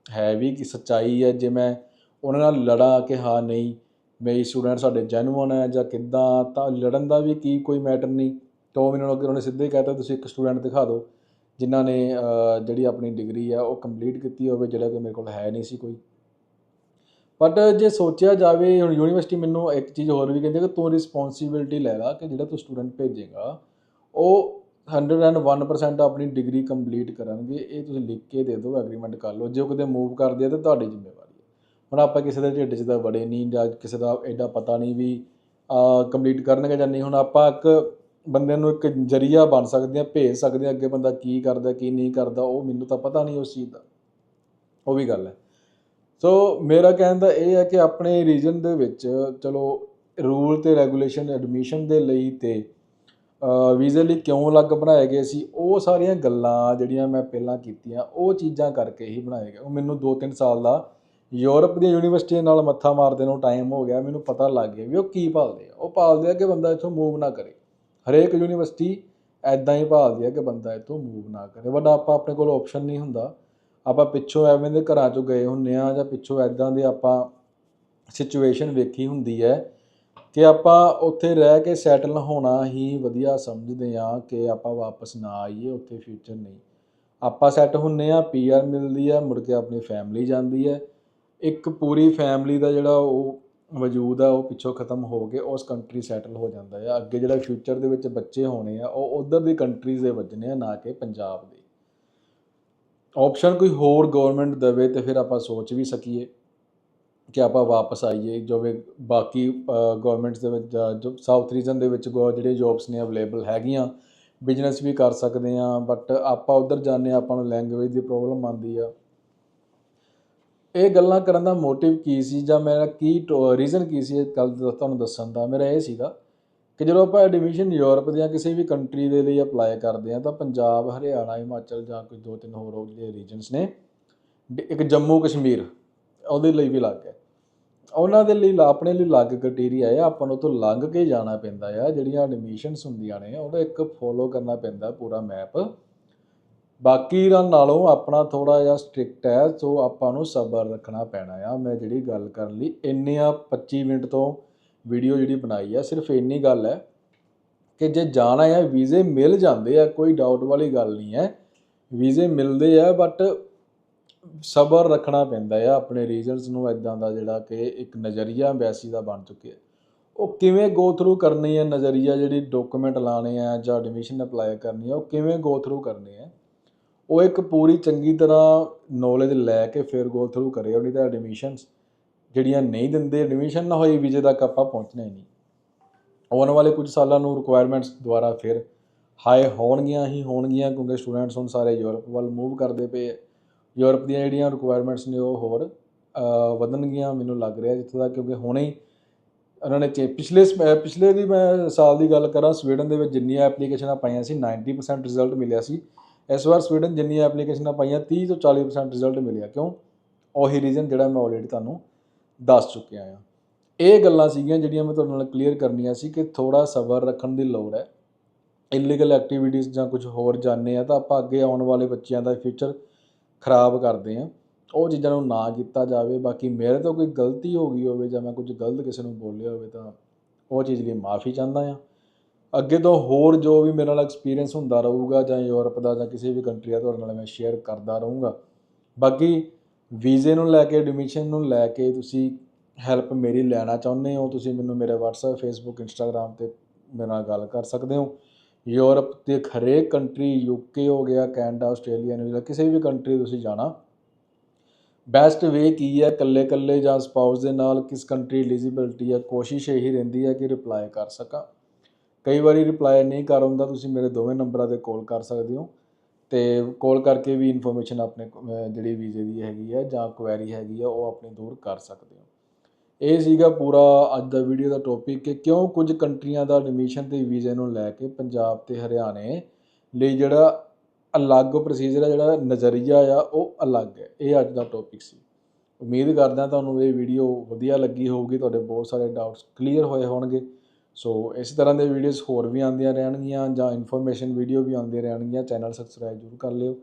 ਹੈ ਵੀ ਕਿ ਸੱਚਾਈ ਹੈ, ਜੇ ਮੈਂ ਉਹਨਾਂ ਨਾਲ ਲੜਾਂ ਕਿ ਹਾਂ ਨਹੀਂ, ਮੇਰੀ ਸਟੂਡੈਂਟ ਸਾਡੇ ਜੈਨੂਅਨ ਹੈ ਜਾਂ ਕਿੱਦਾਂ, ਤਾਂ ਲੜਨ ਦਾ ਵੀ ਕੀ ਕੋਈ ਮੈਟਰ ਨਹੀਂ। ਤਾਂ ਉਹ ਮੈਨੂੰ ਅੱਗੇ ਉਹਨੇ ਸਿੱਧੇ ਹੀ ਕਹਿਤਾ ਤੁਸੀਂ ਇੱਕ ਸਟੂਡੈਂਟ ਦਿਖਾ ਦਿਓ, ਜਿਨ੍ਹਾਂ ਨੇ ਜਿਹੜੀ ਆਪਣੀ ਡਿਗਰੀ ਆ ਉਹ ਕੰਪਲੀਟ ਕੀਤੀ ਹੋਵੇ, ਜਿਹੜਾ ਕਿ ਮੇਰੇ ਕੋਲ ਹੈ ਨਹੀਂ ਸੀ ਕੋਈ। ਬਟ ਜੇ ਸੋਚਿਆ ਜਾਵੇ, ਹੁਣ ਯੂਨੀਵਰਸਿਟੀ ਮੈਨੂੰ ਇੱਕ ਚੀਜ਼ ਹੋਰ ਵੀ ਕਹਿੰਦੀ ਕਿ ਤੂੰ ਰਿਸਪੌਂਸਿਬਿਲਟੀ ਲੈ ਲਾ ਕਿ ਜਿਹੜਾ ਤੂੰ ਸਟੂਡੈਂਟ ਭੇਜੇਗਾ, ਉਹ 101% ਆਪਣੀ ਡਿਗਰੀ ਕੰਪਲੀਟ ਕਰਨਗੇ, ਇਹ ਤੁਸੀਂ ਲਿਖ ਕੇ ਦੇ ਦਿਓ, ਐਗਰੀਮੈਂਟ ਕਰ ਲਓ। ਜੇ ਉਹ ਕਿਤੇ ਮੂਵ ਕਰਦੇ ਆ ਤਾਂ ਤੁਹਾਡੀ ਜ਼ਿੰਮੇਵਾਰੀ ਹੈ। ਹੁਣ ਆਪਾਂ ਕਿਸੇ ਦੇ ਢਿੱਡ 'ਚ ਤਾਂ ਵੜੇ ਨਹੀਂ, ਜਾਂ ਕਿਸੇ ਦਾ ਐਡਾ ਪਤਾ ਨਹੀਂ ਵੀ ਕੰਪਲੀਟ ਕਰਨਗੇ ਜਾਂ ਨਹੀਂ। ਹੁਣ ਆਪਾਂ ਇੱਕ ਬੰਦੇ ਨੂੰ ਇੱਕ ਜਰੀਆ ਬਣ ਸਕਦੇ ਆ, ਭੇਜ ਸਕਦੇ ਆ ਅੱਗੇ ਬੰਦਾ ਕੀ ਕਰਦਾ, ਕੀ ਨਹੀਂ ਕਰਦਾ, ਉਹ ਮੈਨੂੰ ਤਾਂ ਪਤਾ ਨਹੀਂ ਉਸ ਚੀਜ਼ ਦਾ। ਉਹ ਵੀ ਗੱਲ ਹੈ। ਸੋ ਮੇਰਾ ਕਹਿਣ ਦਾ ਇਹ ਹੈ ਕਿ ਆਪਣੇ ਰੀਜਨ ਦੇ ਵਿੱਚ, ਚਲੋ, ਰੂਲ ਤੇ ਰੈਗੂਲੇਸ਼ਨ ਐਡਮਿਸ਼ਨ ਦੇ ਲਈ ਤੇ ਵੀਜ਼ੇ ਲਈ ਕਿਉਂ ਅਲੱਗ ਬਣਾਏ ਗਏ ਸੀ, ਉਹ ਸਾਰੀਆਂ ਗੱਲਾਂ ਜਿਹੜੀਆਂ ਮੈਂ ਪਹਿਲਾਂ ਕੀਤੀਆਂ, ਉਹ ਚੀਜ਼ਾਂ ਕਰਕੇ ਹੀ ਬਣਾਏ ਗਏ। ਉਹ ਮੈਨੂੰ 2-3 ਸਾਲ ਦਾ ਯੂਰਪ ਦੀਆਂ ਯੂਨੀਵਰਸਿਟੀਆਂ ਨਾਲ ਮੱਥਾ ਮਾਰਦੇ ਨੂੰ ਟਾਈਮ ਹੋ ਗਿਆ, ਮੈਨੂੰ ਪਤਾ ਲੱਗ ਗਿਆ ਵੀ ਉਹ ਕੀ ਭਾਲਦੇ ਆ। ਉਹ ਭਾਲਦੇ ਆ ਕਿ ਬੰਦਾ ਇੱਥੋਂ ਮੂਵ ਨਾ ਕਰੇ। ਹਰੇਕ ਯੂਨੀਵਰਸਿਟੀ ਐਦਾਂ ਹੀ ਭਾਲਦੀ ਆ ਕਿ ਬੰਦਾ ਇੱਥੋਂ ਮੂਵ ਨਾ ਕਰੇ। ਬਟ ਆਪਾਂ ਆਪਣੇ ਕੋਲ ਆਪਸ਼ਨ ਨਹੀਂ ਹੁੰਦਾ। ਆਪਾਂ ਪਿੱਛੋਂ ਐਵੇਂ ਦੇ ਘਰਾਂ ਚੋਂ ਗਏ ਹੁੰਨੇ ਆ ਜਾਂ ਪਿੱਛੋਂ ਐਦਾਂ ਦੇ ਆਪਾਂ ਸਿਚੁਏਸ਼ਨ ਵੇਖੀ ਹੁੰਦੀ ਹੈ ਕਿ ਆਪਾਂ ਉੱਥੇ ਰਹਿ ਕੇ ਸੈਟਲ ਹੋਣਾ ਹੀ ਵਧੀਆ ਸਮਝਦੇ ਆ ਕਿ ਆਪਾਂ ਵਾਪਸ ਨਾ ਆਈਏ, ਉੱਥੇ ਫਿਊਚਰ ਨਹੀਂ। ਆਪਾਂ ਸੈੱਟ ਹੁੰਨੇ ਆ ਪੀਆਰ ਮਿਲਦੀ ਆ ਮੁੜ ਕੇ ਆਪਣੀ ਫੈਮਿਲੀ ਜਾਂਦੀ ਹੈ। ਇੱਕ ਪੂਰੀ ਫੈਮਿਲੀ ਦਾ ਜਿਹੜਾ ਉਹ ਵਜੂਦ ਆ, ਉਹ ਪਿੱਛੋਂ ਖਤਮ ਹੋ ਕੇ ਉਸ ਕੰਟਰੀ ਸੈਟਲ ਹੋ ਜਾਂਦਾ ਹੈ। ਅੱਗੇ ਜਿਹੜਾ ਫਿਊਚਰ ਦੇ ਵਿੱਚ ਬੱਚੇ ਹੋਣੇ ਆ, ਉਹ ਉਧਰ ਦੀ ਕੰਟਰੀਜ਼ ਦੇ ਵੱਜਣੇ ਆ, ਨਾ ਕਿ ਪੰਜਾਬ ਦੇ। ਆਪਸ਼ਨ ਕੋਈ ਹੋਰ ਗਵਰਨਮੈਂਟ ਦੇਵੇ ਤੇ ਫਿਰ ਆਪਾਂ ਸੋਚ ਵੀ ਸਕੀਏ। ਕਿ ਆਪਾਂ ਵਾਪਸ ਆਈਏ, ਜੋ ਵੀ ਬਾਕੀ ਗਵਰਨਮੈਂਟਸ ਦੇ ਵਿੱਚ, ਜੋ ਸਾਊਥ ਰੀਜਨ ਦੇ ਵਿੱਚ ਗੋ ਜਿਹੜੇ ਜੌਬਸ ਨੇ ਅਵੇਲੇਬਲ ਹੈਗੀਆਂ ਬਿਜ਼ਨਸ ਵੀ ਕਰ ਸਕਦੇ ਆ ਬਟ ਆਪਾਂ ਉਧਰ ਜਾਂਦੇ ਹਾਂ, ਆਪਾਂ ਨੂੰ ਲੈਂਗੁਏਜ ਦੀ ਪ੍ਰੋਬਲਮ ਆਉਂਦੀ ਆ। ਇਹ ਗੱਲਾਂ ਕਰਨ ਦਾ ਮੋਟਿਵ ਕੀ ਸੀ, ਜਾਂ ਮੇਰਾ ਕੀ ਰੀਜ਼ਨ ਕੀ ਸੀ, ਇਹ ਗੱਲ ਦਾ ਤੁਹਾਨੂੰ ਦੱਸਣ ਦਾ ਮੇਰਾ ਇਹ ਸੀਗਾ ਕਿ ਜਦੋਂ ਆਪਾਂ ਐਡਮਿਸ਼ਨ ਯੂਰਪ ਦੀਆਂ ਕਿਸੇ ਵੀ ਕੰਟਰੀ ਦੇ ਲਈ ਅਪਲਾਈ ਕਰਦੇ ਆ ਤਾਂ ਪੰਜਾਬ, ਹਰਿਆਣਾ, ਹਿਮਾਚਲ ਜਾਂ ਕੋਈ ਦੋ ਤਿੰਨ ਹੋਰ ਜਿਹੜੇ ਰੀਜਨਸ ਨੇ ਡ- ਇੱਕ ਜੰਮੂ ਕਸ਼ਮੀਰ ਉਹਦੇ ਲਈ ਵੀ ਲੱਗ ਹੈ ਉਹਨਾਂ ਦੇ ਲਈ ਲਾ- ਆਪਣੇ ਲਈ ਅਲੱਗ ਕ੍ਰਾਈਟੇਰੀਆ ਹੈ ਆਪਾਂ ਨੂੰ ਤੋਂ ਲੰਘ ਕੇ ਜਾਣਾ ਪੈਂਦਾ ਆ, ਜਿਹੜੀਆਂ ਐਡਮਿਸ਼ਨਸ ਹੁੰਦੀਆਂ ਨੇ ਉਹਦਾ ਇੱਕ ਫੋਲੋ ਕਰਨਾ ਪੈਂਦਾ ਪੂਰਾ ਮੈਪ ਬਾਕੀ ਦਾ ਨਾਲੋਂ ਆਪਣਾ ਥੋੜਾ ਜਿਹਾ ਸਟ੍ਰਿਕਟ ਹੈ, ਸੋ ਆਪਾਂ ਨੂੰ ਸਬਰ ਰੱਖਣਾ ਪੈਣਾ ਆ। ਮੈਂ ਜਿਹੜੀ ਗੱਲ ਕਰਨ ਲਈ ਇੰਨੇ ਆ 25 ਮਿੰਟ ਤੋਂ ਵੀਡੀਓ ਜਿਹੜੀ ਬਣਾਈ ਆ, ਸਿਰਫ ਇੰਨੀ ਗੱਲ ਹੈ ਕਿ ਜੇ ਜਾਣਾ ਆ, ਵੀਜ਼ੇ ਮਿਲ ਜਾਂਦੇ ਆ, ਕੋਈ ਡਾਊਟ ਵਾਲੀ ਗੱਲ ਨਹੀਂ ਹੈ। ਵੀਜ਼ੇ ਮਿਲਦੇ ਆ ਬਟ ਸਬਰ ਰੱਖਣਾ ਪੈਂਦਾ ਆ, ਆਪਣੇ ਰੀਜਨਸ ਨੂੰ ਇਦਾਂ ਦਾ ਜਿਹੜਾ ਕਿ ਇੱਕ ਨਜ਼ਰੀਆ ਅੰਬੈਸੀ ਦਾ ਬਣ ਚੁੱਕਿਆ। ਉਹ ਕਿਵੇਂ ਗੋ ਥਰੂ ਕਰਨੀ ਹੈ ਨਜ਼ਰੀਆ ਜਿਹੜੀ ਡਾਕੂਮੈਂਟ ਲਾਣੇ ਆ ਜਾਂ ਐਡਮਿਸ਼ਨ ਅਪਲਾਈ ਕਰਨੀ ਆ, ਉਹ ਕਿਵੇਂ ਗੋ ਥਰੂ ਕਰਨੇ ਹੈ ਉਹ ਇੱਕ ਪੂਰੀ ਚੰਗੀ ਤਰ੍ਹਾਂ ਨੌਲੇਜ ਲੈ ਕੇ ਫਿਰ ਗੋ ਥਰੂ ਕਰੇ ਉਹਨੀ ਤਾਂ ਐਡਮਿਸ਼ਨਸ ਜਿਹੜੀਆਂ ਨਹੀਂ ਦਿੰਦੇ ਐਡਮਿਸ਼ਨ ਨਾ ਹੋਈ, ਵੀਜ਼ੇ ਤੱਕ ਆਪਾਂ ਪਹੁੰਚਣਾ ਹੀ ਨਹੀਂ। ਆਉਣ ਵਾਲੇ ਕੁਝ ਸਾਲਾਂ ਨੂੰ ਰਿਕੁਆਇਰਮੈਂਟਸ ਦੁਆਰਾ ਫਿਰ ਹਾਈ ਹੋਣਗੀਆਂ ਹੀ ਹੋਣਗੀਆਂ, ਕਿਉਂਕਿ ਸਟੂਡੈਂਟਸ ਹੁਣ ਸਾਰੇ ਯੂਰਪ ਵੱਲ ਮੂਵ ਕਰਦੇ ਪਏ ਯੂਰਪ ਦੀਆਂ ਜਿਹੜੀਆਂ ਰਿਕੁਆਇਰਮੈਂਟਸ ਨੇ ਉਹ ਹੋਰ ਵਧਣਗੀਆਂ ਮੈਨੂੰ ਲੱਗ ਰਿਹਾ ਜਿੱਥੇ ਤੱਕ ਕਿਉਂਕਿ ਹੁਣੇ ਹੀ ਉਹਨਾਂ ਨੇ ਪਿਛਲੇ ਪਿਛਲੇ ਦੀ ਮੈਂ ਸਾਲ ਦੀ ਗੱਲ ਕਰਾਂ, ਸਵੀਡਨ ਦੇ ਵਿੱਚ ਜਿੰਨੀਆਂ ਐਪਲੀਕੇਸ਼ਨਾਂ ਪਾਈਆਂ ਸੀ 90% ਰਿਜ਼ਲਟ ਮਿਲਿਆ ਸੀ। ਇਸ ਵਾਰ ਸਵੀਡਨ ਜਿੰਨੀਆਂ ਐਪਲੀਕੇਸ਼ਨਾਂ ਪਾਈਆਂ 30 ਤੋਂ 40% ਰਿਜ਼ਲਟ ਮਿਲਿਆ। ਕਿਉਂ? ਉਹੀ ਰੀਜ਼ਨ ਜਿਹੜਾ ਮੈਂ ਆਲਰੇਡੀ ਤੁਹਾਨੂੰ ਦੱਸ ਚੁੱਕਿਆ ਆ। ਇਹ ਗੱਲਾਂ ਸੀਗੀਆਂ ਜਿਹੜੀਆਂ ਮੈਂ ਤੁਹਾਡੇ ਨਾਲ ਕਲੀਅਰ ਕਰਨੀਆਂ ਸੀ ਕਿ ਥੋੜਾ ਸਬਰ ਰੱਖਣ ਦੀ ਲੋੜ ਹੈ। ਇਲੀਗਲ ਐਕਟੀਵਿਟੀਜ਼ ਜਾਂ ਕੁਝ ਹੋਰ ਜਾਣਦੇ ਆ ਤਾਂ ਆਪਾਂ ਅੱਗੇ ਆਉਣ ਵਾਲੇ ਬੱਚਿਆਂ ਦਾ ਫਿਊਚਰ ਖਰਾਬ ਕਰਦੇ ਆ। ਉਹ ਚੀਜ਼ਾਂ ਨੂੰ ਨਾ ਕੀਤਾ ਜਾਵੇ। ਬਾਕੀ ਮੇਰੇ ਤੋਂ ਕੋਈ ਗਲਤੀ ਹੋ ਗਈ ਹੋਵੇ ਜਾਂ ਮੈਂ ਕੁਝ ਗਲਤ ਕਿਸੇ ਨੂੰ ਬੋਲਿਆ ਹੋਵੇ ਤਾਂ ਉਹ ਚੀਜ਼ ਲਈ ਮਾਫੀ ਚਾਹੁੰਦਾ ਆ। ਅੱਗੇ ਤੋਂ ਹੋਰ ਜੋ ਵੀ ਮੇਰੇ ਨਾਲ ਐਕਸਪੀਰੀਅੰਸ ਹੁੰਦਾ ਰਹੂਗਾ ਜਾਂ ਯੂਰਪ ਦਾ ਜਾਂ ਕਿਸੇ ਵੀ ਕੰਟਰੀ ਦਾ ਤੁਹਾਡੇ ਨਾਲ ਮੈਂ ਸ਼ੇਅਰ ਕਰਦਾ ਰਹੂੰਗਾ। ਬਾਕੀ ਵੀਜ਼ੇ ਨੂੰ ਲੈ ਕੇ ਐਡਮਿਸ਼ਨ ਨੂੰ ਲੈ ਕੇ ਤੁਸੀਂ ਹੈਲਪ ਮੇਰੀ ਲੈਣਾ ਚਾਹੁੰਦੇ ਹੋ, ਤੁਸੀਂ ਮੈਨੂੰ ਮੇਰੇ WhatsApp, Facebook, Instagram ਤੇ ਮੇਰੇ ਨਾਲ ਗੱਲ ਕਰ ਸਕਦੇ ਹੋ। ਯੂਰਪ ਦੇ ਹਰੇਕ ਕੰਟਰੀ ਯੂਕੇ ਹੋ ਗਿਆ, ਕੈਨੇਡਾ, ਆਸਟ੍ਰੇਲੀਆ ਨਿਊਜ਼ੀਲੈਂਡ ਕਿਸੇ ਵੀ ਕੰਟਰੀ ਤੁਸੀਂ ਜਾਣਾ। ਬੈਸਟ ਵੇ ਕੀ ਹੈ? ਇਕੱਲੇ ਇਕੱਲੇ ਜਾਂ ਸਪਾਊਸ ਦੇ ਨਾਲ ਕਿਸ ਕੰਟਰੀ ਐਲੀਜੀਬਿਲਟੀ ਹੈ? ਕੋਸ਼ਿਸ਼ ਇਹੀ ਰਹਿੰਦੀ ਹੈ ਕਿ ਰਿਪਲਾਈ ਕਰ ਸਕਾਂ। ਕਈ ਵਾਰੀ ਰਿਪਲਾਈ ਨਹੀਂ ਕਰ ਹੁੰਦਾ, ਤੁਸੀਂ ਮੇਰੇ ਦੋਵੇਂ ਨੰਬਰਾਂ ਤੇ ਕਾਲ ਕਰ ਸਕਦੇ ਹੋ। ਤੇ ਕਾਲ ਕਰਕੇ ਵੀ ਇਨਫੋਰਮੇਸ਼ਨ ਆਪਣੇ ਜਿਹੜੀ ਵੀਜ਼ੇ ਦੀ ਹੈਗੀ ਹੈ ਜਾਂ ਕੁਐਰੀ ਹੈਗੀ ਆ ਉਹ ਆਪਣੀ ਦੂਰ ਕਰ ਸਕਦੇ ਹੋ। ਇਹ ਸੀਗਾ ਪੂਰਾ ਅੱਜ ਦਾ ਵੀਡੀਓ ਦਾ ਟੌਪਿਕ ਕਿ ਕਿਉਂ ਕੁਝ ਕੰਟਰੀਆਂ ਦਾ ਐਡਮਿਸ਼ਨ ਤੇ ਵੀਜ਼ੇ ਨੂੰ ਲੈ ਕੇ ਪੰਜਾਬ ਤੇ ਹਰਿਆਣੇ ਲਈ ਜਿਹੜਾ ਅਲੱਗ ਪ੍ਰੋਸੀਜਰ ਹੈ ਜਿਹੜਾ ਨਜ਼ਰੀਆ ਆ, ਉਹ ਅਲੱਗ ਹੈ। ਇਹ ਅੱਜ ਦਾ ਟੌਪਿਕ ਸੀ। ਉਮੀਦ ਕਰਦਾ ਤੁਹਾਨੂੰ ਇਹ ਵੀਡੀਓ ਵਧੀਆ ਲੱਗੀ ਹੋਊਗੀ, ਤੁਹਾਡੇ ਬਹੁਤ ਸਾਰੇ ਡਾਊਟਸ ਕਲੀਅਰ ਹੋਏ ਹੋਣਗੇ। ਸੋ ਇਸ ਤਰ੍ਹਾਂ ਦੇ ਵੀਡੀਓਜ਼ ਹੋਰ ਵੀ ਆਉਂਦੀਆਂ ਰਹਿਣਗੀਆਂ ਜਾਂ ਇਨਫੋਰਮੇਸ਼ਨ ਵੀਡੀਓ ਵੀ ਆਉਂਦੀਆਂ ਰਹਿਣਗੀਆਂ ਚੈਨਲ ਸਬਸਕ੍ਰਾਈਬ ਜ਼ਰੂਰ ਕਰ ਲਿਓ।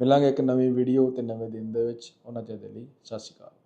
ਮਿਲਾਂਗੇ ਇੱਕ ਨਵੀਂ ਵੀਡੀਓ ਤੇ ਨਵੇਂ ਦਿਨ ਦੇ ਵਿੱਚ। ਉਹਨਾਂ ਚਿਰ ਦੇ ਲਈ ਸਤਿ ਸ਼੍ਰੀ ਅਕਾਲ।